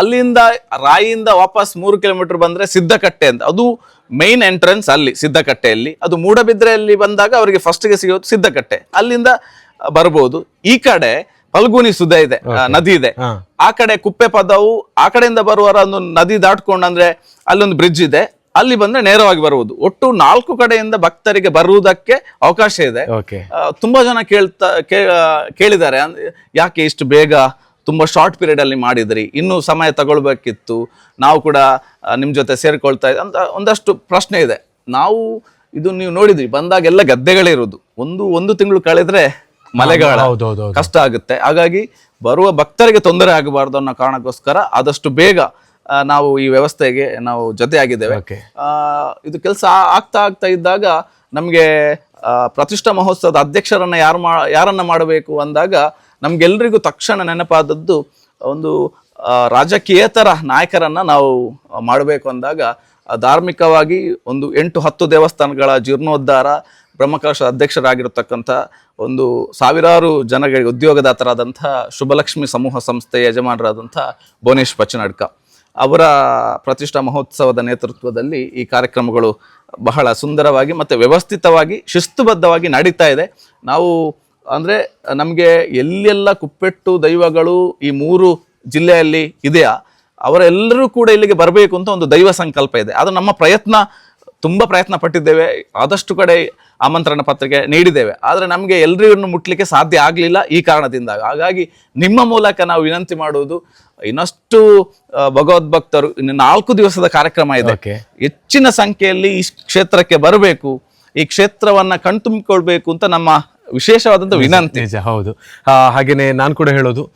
ಅಲ್ಲಿಂದ ರಾಯಿಯಿಂದ ವಾಪಸ್ ಮೂರು ಕಿಲೋಮೀಟರ್ ಬಂದ್ರೆ ಸಿದ್ದಕಟ್ಟೆ ಅಂತ. ಅದು ಮೈನ್ ಎಂಟ್ರೆನ್ಸ್ ಅಲ್ಲಿ ಸಿದ್ದಕಟ್ಟೆಯಲ್ಲಿ ಅದು ಮೂಡಬಿದ್ರೆಯಲ್ಲಿ ಬಂದಾಗ ಅವರಿಗೆ ಫಸ್ಟ್ಗೆ ಸಿಗೋದು ಸಿದ್ದಕಟ್ಟೆ ಅಲ್ಲಿಂದ ಬರಬಹುದು ಈ ಕಡೆ ಫಲ್ಗುನಿ ಸುದ ಇದೆ ನದಿ ಇದೆ. ಆ ಕಡೆ ಕುಪ್ಪೆ ಪದವು ಆ ಕಡೆಯಿಂದ ಬರುವವರ ಒಂದು ನದಿ ದಾಟ್ಕೊಂಡು ಅಂದ್ರೆ ಅಲ್ಲೊಂದು ಬ್ರಿಡ್ಜ್ ಇದೆ. ಅಲ್ಲಿ ಬಂದ್ರೆ ನೇರವಾಗಿ ಬರುವುದು. ಒಟ್ಟು ನಾಲ್ಕು ಕಡೆಯಿಂದ ಭಕ್ತರಿಗೆ ಬರುವುದಕ್ಕೆ ಅವಕಾಶ ಇದೆ. ತುಂಬಾ ಜನ ಕೇಳ್ತಾ ಕೇಳಿದ್ದಾರೆ. ಯಾಕೆ ಇಷ್ಟು ಬೇಗ ತುಂಬಾ ಶಾರ್ಟ್ ಪೀರಿಯಡ್ ಅಲ್ಲಿ ಮಾಡಿದ್ರಿ? ಇನ್ನೂ ಸಮಯ ತಗೊಳ್ಬೇಕಿತ್ತು. ನಾವು ಕೂಡ ನಿಮ್ ಜೊತೆ ಸೇರಿಕೊಳ್ತಾ ಇದ್ದ ಅಂತ ಒಂದಷ್ಟು ಪ್ರಶ್ನೆ ಇದೆ. ನಾವು ಇದು ನೀವು ನೋಡಿದ್ರಿ ಬಂದಾಗ ಎಲ್ಲ ಗದ್ದೆಗಳಿರೋದು ಒಂದು ಒಂದು ತಿಂಗಳು ಕಳೆದ್ರೆ ಮಳೆಗಾಲ. ಕಷ್ಟ ಆಗುತ್ತೆ. ಹಾಗಾಗಿ ಬರುವ ಭಕ್ತರಿಗೆ ತೊಂದರೆ ಆಗಬಾರ್ದು ಅನ್ನೋ ಕಾರಣಕ್ಕೋಸ್ಕರ ಆದಷ್ಟು ಬೇಗ ನಾವು ಈ ವ್ಯವಸ್ಥೆಗೆ ನಾವು ಜೊತೆಯಾಗಿದ್ದೇವೆ. ಆಗಿದ್ದೇವೆ ಇದು ಕೆಲಸ ಆಗ್ತಾ ಆಗ್ತಾ ಇದ್ದಾಗ ನಮಗೆ ಪ್ರತಿಷ್ಠಾ ಮಹೋತ್ಸವದ ಅಧ್ಯಕ್ಷರನ್ನ ಯಾರು ಮಾ ಯಾರನ್ನ ಮಾಡಬೇಕು ಅಂದಾಗ ನಮ್ಗೆಲ್ರಿಗೂ ತಕ್ಷಣ ನೆನಪಾದದ್ದು ಒಂದು ರಾಜಕೀಯತರ ರಾಜಕೀಯೇತರ ನಾಯಕರನ್ನ ನಾವು ಮಾಡಬೇಕು ಅಂದಾಗ ಧಾರ್ಮಿಕವಾಗಿ ಒಂದು ಎಂಟು ಹತ್ತು ದೇವಸ್ಥಾನಗಳ ಜೀರ್ಣೋದ್ಧಾರ ಬ್ರಹ್ಮಕಲಶ ಅಧ್ಯಕ್ಷರಾಗಿರತಕ್ಕಂಥ ಒಂದು ಸಾವಿರಾರು ಜನಗಳಿಗೆ ಉದ್ಯೋಗದಾತರಾದಂಥ ಶುಭಲಕ್ಷ್ಮಿ ಸಮೂಹ ಸಂಸ್ಥೆಯ ಯಜಮಾನರಾದಂಥ ಭುವನೇಶ್ ಪಚ್ಚನಡ್ಕ ಅವರ ಪ್ರತಿಷ್ಠಾ ಮಹೋತ್ಸವದ ನೇತೃತ್ವದಲ್ಲಿ ಈ ಕಾರ್ಯಕ್ರಮಗಳು ಬಹಳ ಸುಂದರವಾಗಿ ಮತ್ತು ವ್ಯವಸ್ಥಿತವಾಗಿ, ಶಿಸ್ತುಬದ್ಧವಾಗಿ ನಡೀತಾ ಇದೆ. ನಾವು ಅಂದರೆ ನಮಗೆ ಎಲ್ಲೆಲ್ಲ ಕುಪ್ಪೆಟ್ಟು ದೈವಗಳು ಈ ಮೂರು ಜಿಲ್ಲೆಯಲ್ಲಿ ಇದೆಯಾ, ಅವರೆಲ್ಲರೂ ಕೂಡ ಇಲ್ಲಿಗೆ ಬರಬೇಕು ಅಂತ ಒಂದು ದೈವ ಸಂಕಲ್ಪ ಇದೆ. ಅದು ನಮ್ಮ ಪ್ರಯತ್ನ, ತುಂಬ ಪ್ರಯತ್ನ ಪಟ್ಟಿದ್ದೇವೆ. ಆದಷ್ಟು ಕಡೆ ಆಮಂತ್ರಣ ಪತ್ರಿಕೆ ನೀಡಿದ್ದೇವೆ. ಆದರೆ ನಮಗೆ ಎಲ್ಲರಿಗೂ ಮುಟ್ಲಿಕ್ಕೆ ಸಾಧ್ಯ ಆಗಲಿಲ್ಲ ಈ ಕಾರಣದಿಂದ ಹಾಗಾಗಿ ನಿಮ್ಮ ಮೂಲಕ ನಾವು ವಿನಂತಿ ಮಾಡುವುದು ಇನ್ನಷ್ಟು ಭಗವದ್ಭಕ್ತರು ಇನ್ನು ನಾಲ್ಕು ದಿವಸದ ಕಾರ್ಯಕ್ರಮ ಇದೆ. ಹೆಚ್ಚಿನ ಸಂಖ್ಯೆಯಲ್ಲಿ ಈ ಕ್ಷೇತ್ರಕ್ಕೆ ಬರಬೇಕು ಈ ಕ್ಷೇತ್ರವನ್ನ ಕಣ್ತುಂಬಿಕೊಳ್ಬೇಕು ಅಂತ ನಮ್ಮ ವಿಶೇಷವಾದಂತ ವಿನಂತಿ. ಹೌದು. ಹಾಗೇನೆ ನಾನು ಕೂಡ ಹೇಳೋದು.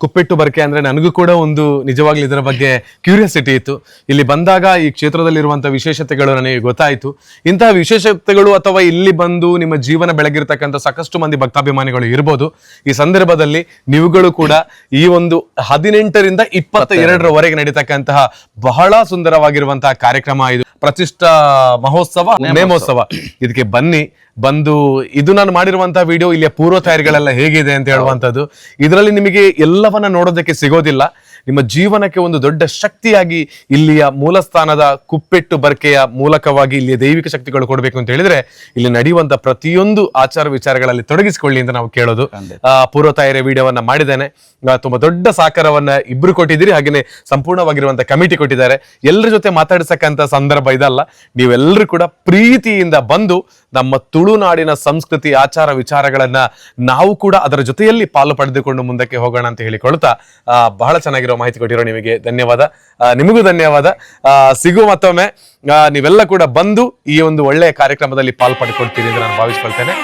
ಕುಪ್ಪೆಟ್ಟು ಬರಕೆ ಅಂದ್ರೆ ನನಗೂ ಕೂಡ ಒಂದು ನಿಜವಾಗ್ಲೂ ಇದರ ಬಗ್ಗೆ ಕ್ಯೂರಿಯಾಸಿಟಿ ಇತ್ತು. ಇಲ್ಲಿ ಬಂದಾಗ ಈ ಕ್ಷೇತ್ರದಲ್ಲಿರುವಂತಹ ವಿಶೇಷತೆಗಳು ನನಗೆ ಗೊತ್ತಾಯಿತು. ಇಂತಹ ವಿಶೇಷತೆಗಳು ಅಥವಾ ಇಲ್ಲಿ ಬಂದು ನಿಮ್ಮ ಜೀವನ ಬೆಳಗಿರ್ತಕ್ಕಂಥ ಸಾಕಷ್ಟು ಮಂದಿ ಭಕ್ತಾಭಿಮಾನಿಗಳು ಇರ್ಬೋದು. ಈ ಸಂದರ್ಭದಲ್ಲಿ ನೀವುಗಳು ಕೂಡ ಈ ಒಂದು ಹದಿನೆಂಟರಿಂದ ಇಪ್ಪತ್ತ ಎರಡರವರೆಗೆ ನಡೀತಕ್ಕಂತಹ ಬಹಳ ಸುಂದರವಾಗಿರುವಂತಹ ಕಾರ್ಯಕ್ರಮ ಇದು. ಪ್ರತಿಷ್ಠಾ ಮಹೋತ್ಸವ ನೇಮೋತ್ಸವ. ಇದಕ್ಕೆ ಬನ್ನಿ ಬಂದು ಇದು ನಾನು ಮಾಡಿರುವಂತಹ ವಿಡಿಯೋ ಇಲ್ಲಿಯ ಪೂರ್ವ ತಯಾರಿಗಳೆಲ್ಲ ಹೇಗಿದೆ ಅಂತ ಹೇಳುವಂತದ್ದು ಇದರಲ್ಲಿ ನಿಮಗೆ ಎಲ್ಲವನ್ನ ನೋಡೋದಕ್ಕೆ ಸಿಗೋದಿಲ್ಲ. ನಿಮ್ಮ ಜೀವನಕ್ಕೆ ಒಂದು ದೊಡ್ಡ ಶಕ್ತಿಯಾಗಿ ಇಲ್ಲಿಯ ಮೂಲಸ್ಥಾನದ ಕುಪ್ಪೆಟ್ಟು ಬರ್ಕೆಯ ಮೂಲಕವಾಗಿ ಇಲ್ಲಿಯ ದೈವಿಕ ಶಕ್ತಿಗಳು ಕೊಡಬೇಕು ಅಂತ ಹೇಳಿದ್ರೆ ಇಲ್ಲಿ ನಡೆಯುವಂತ ಪ್ರತಿಯೊಂದು ಆಚಾರ ವಿಚಾರಗಳಲ್ಲಿ ತೊಡಗಿಸಿಕೊಳ್ಳಿ ಅಂತ ನಾವು ಕೇಳೋದು. ಆ, ಪೂರ್ವ ತಯಾರಿ ವಿಡಿಯೋವನ್ನ ಮಾಡಿದ್ದೇನೆ. ತುಂಬಾ ದೊಡ್ಡ ಸಾಕಾರವನ್ನ ಇಬ್ರು ಕೊಟ್ಟಿದ್ದೀರಿ. ಹಾಗೇನೆ ಸಂಪೂರ್ಣವಾಗಿರುವಂತ ಕಮಿಟಿ ಕೊಟ್ಟಿದ್ದಾರೆ. ಎಲ್ಲರ ಜೊತೆ ಮಾತಾಡಿಸಕ್ಕಂತ ಸಂದರ್ಭ ಇದಲ್ಲ. ನೀವೆಲ್ಲರೂ ಕೂಡ ಪ್ರೀತಿಯಿಂದ ಬಂದು ನಮ್ಮ ತುಳುನಾಡಿನ ಸಂಸ್ಕೃತಿ, ಆಚಾರ ವಿಚಾರಗಳನ್ನ ನಾವು ಕೂಡ ಅದರ ಜೊತೆಯಲ್ಲಿ ಪಾಲು ಪಡೆದುಕೊಂಡು ಮುಂದಕ್ಕೆ ಹೋಗೋಣ ಅಂತ ಹೇಳಿಕೊಳ್ತಾ ಬಹಳ ಚೆನ್ನಾಗಿರೋ ಮಾಹಿತಿ ಕೊಟ್ಟಿರೋ ನಿಮಗೆ ಧನ್ಯವಾದ. ನಿಮಗೂ ಧನ್ಯವಾದ. ಸಿಗು ಮತ್ತೊಮ್ಮೆ. ನೀವೆಲ್ಲ ಕೂಡ ಬಂದು ಈ ಒಂದು ಒಳ್ಳೆಯ ಕಾರ್ಯಕ್ರಮದಲ್ಲಿ ಪಾಲ್ಪಡ್ಕೊಳ್ತೀರಿ ಅಂತ ನಾನು ಭಾವಿಸ್ಕೊಳ್ತೇನೆ.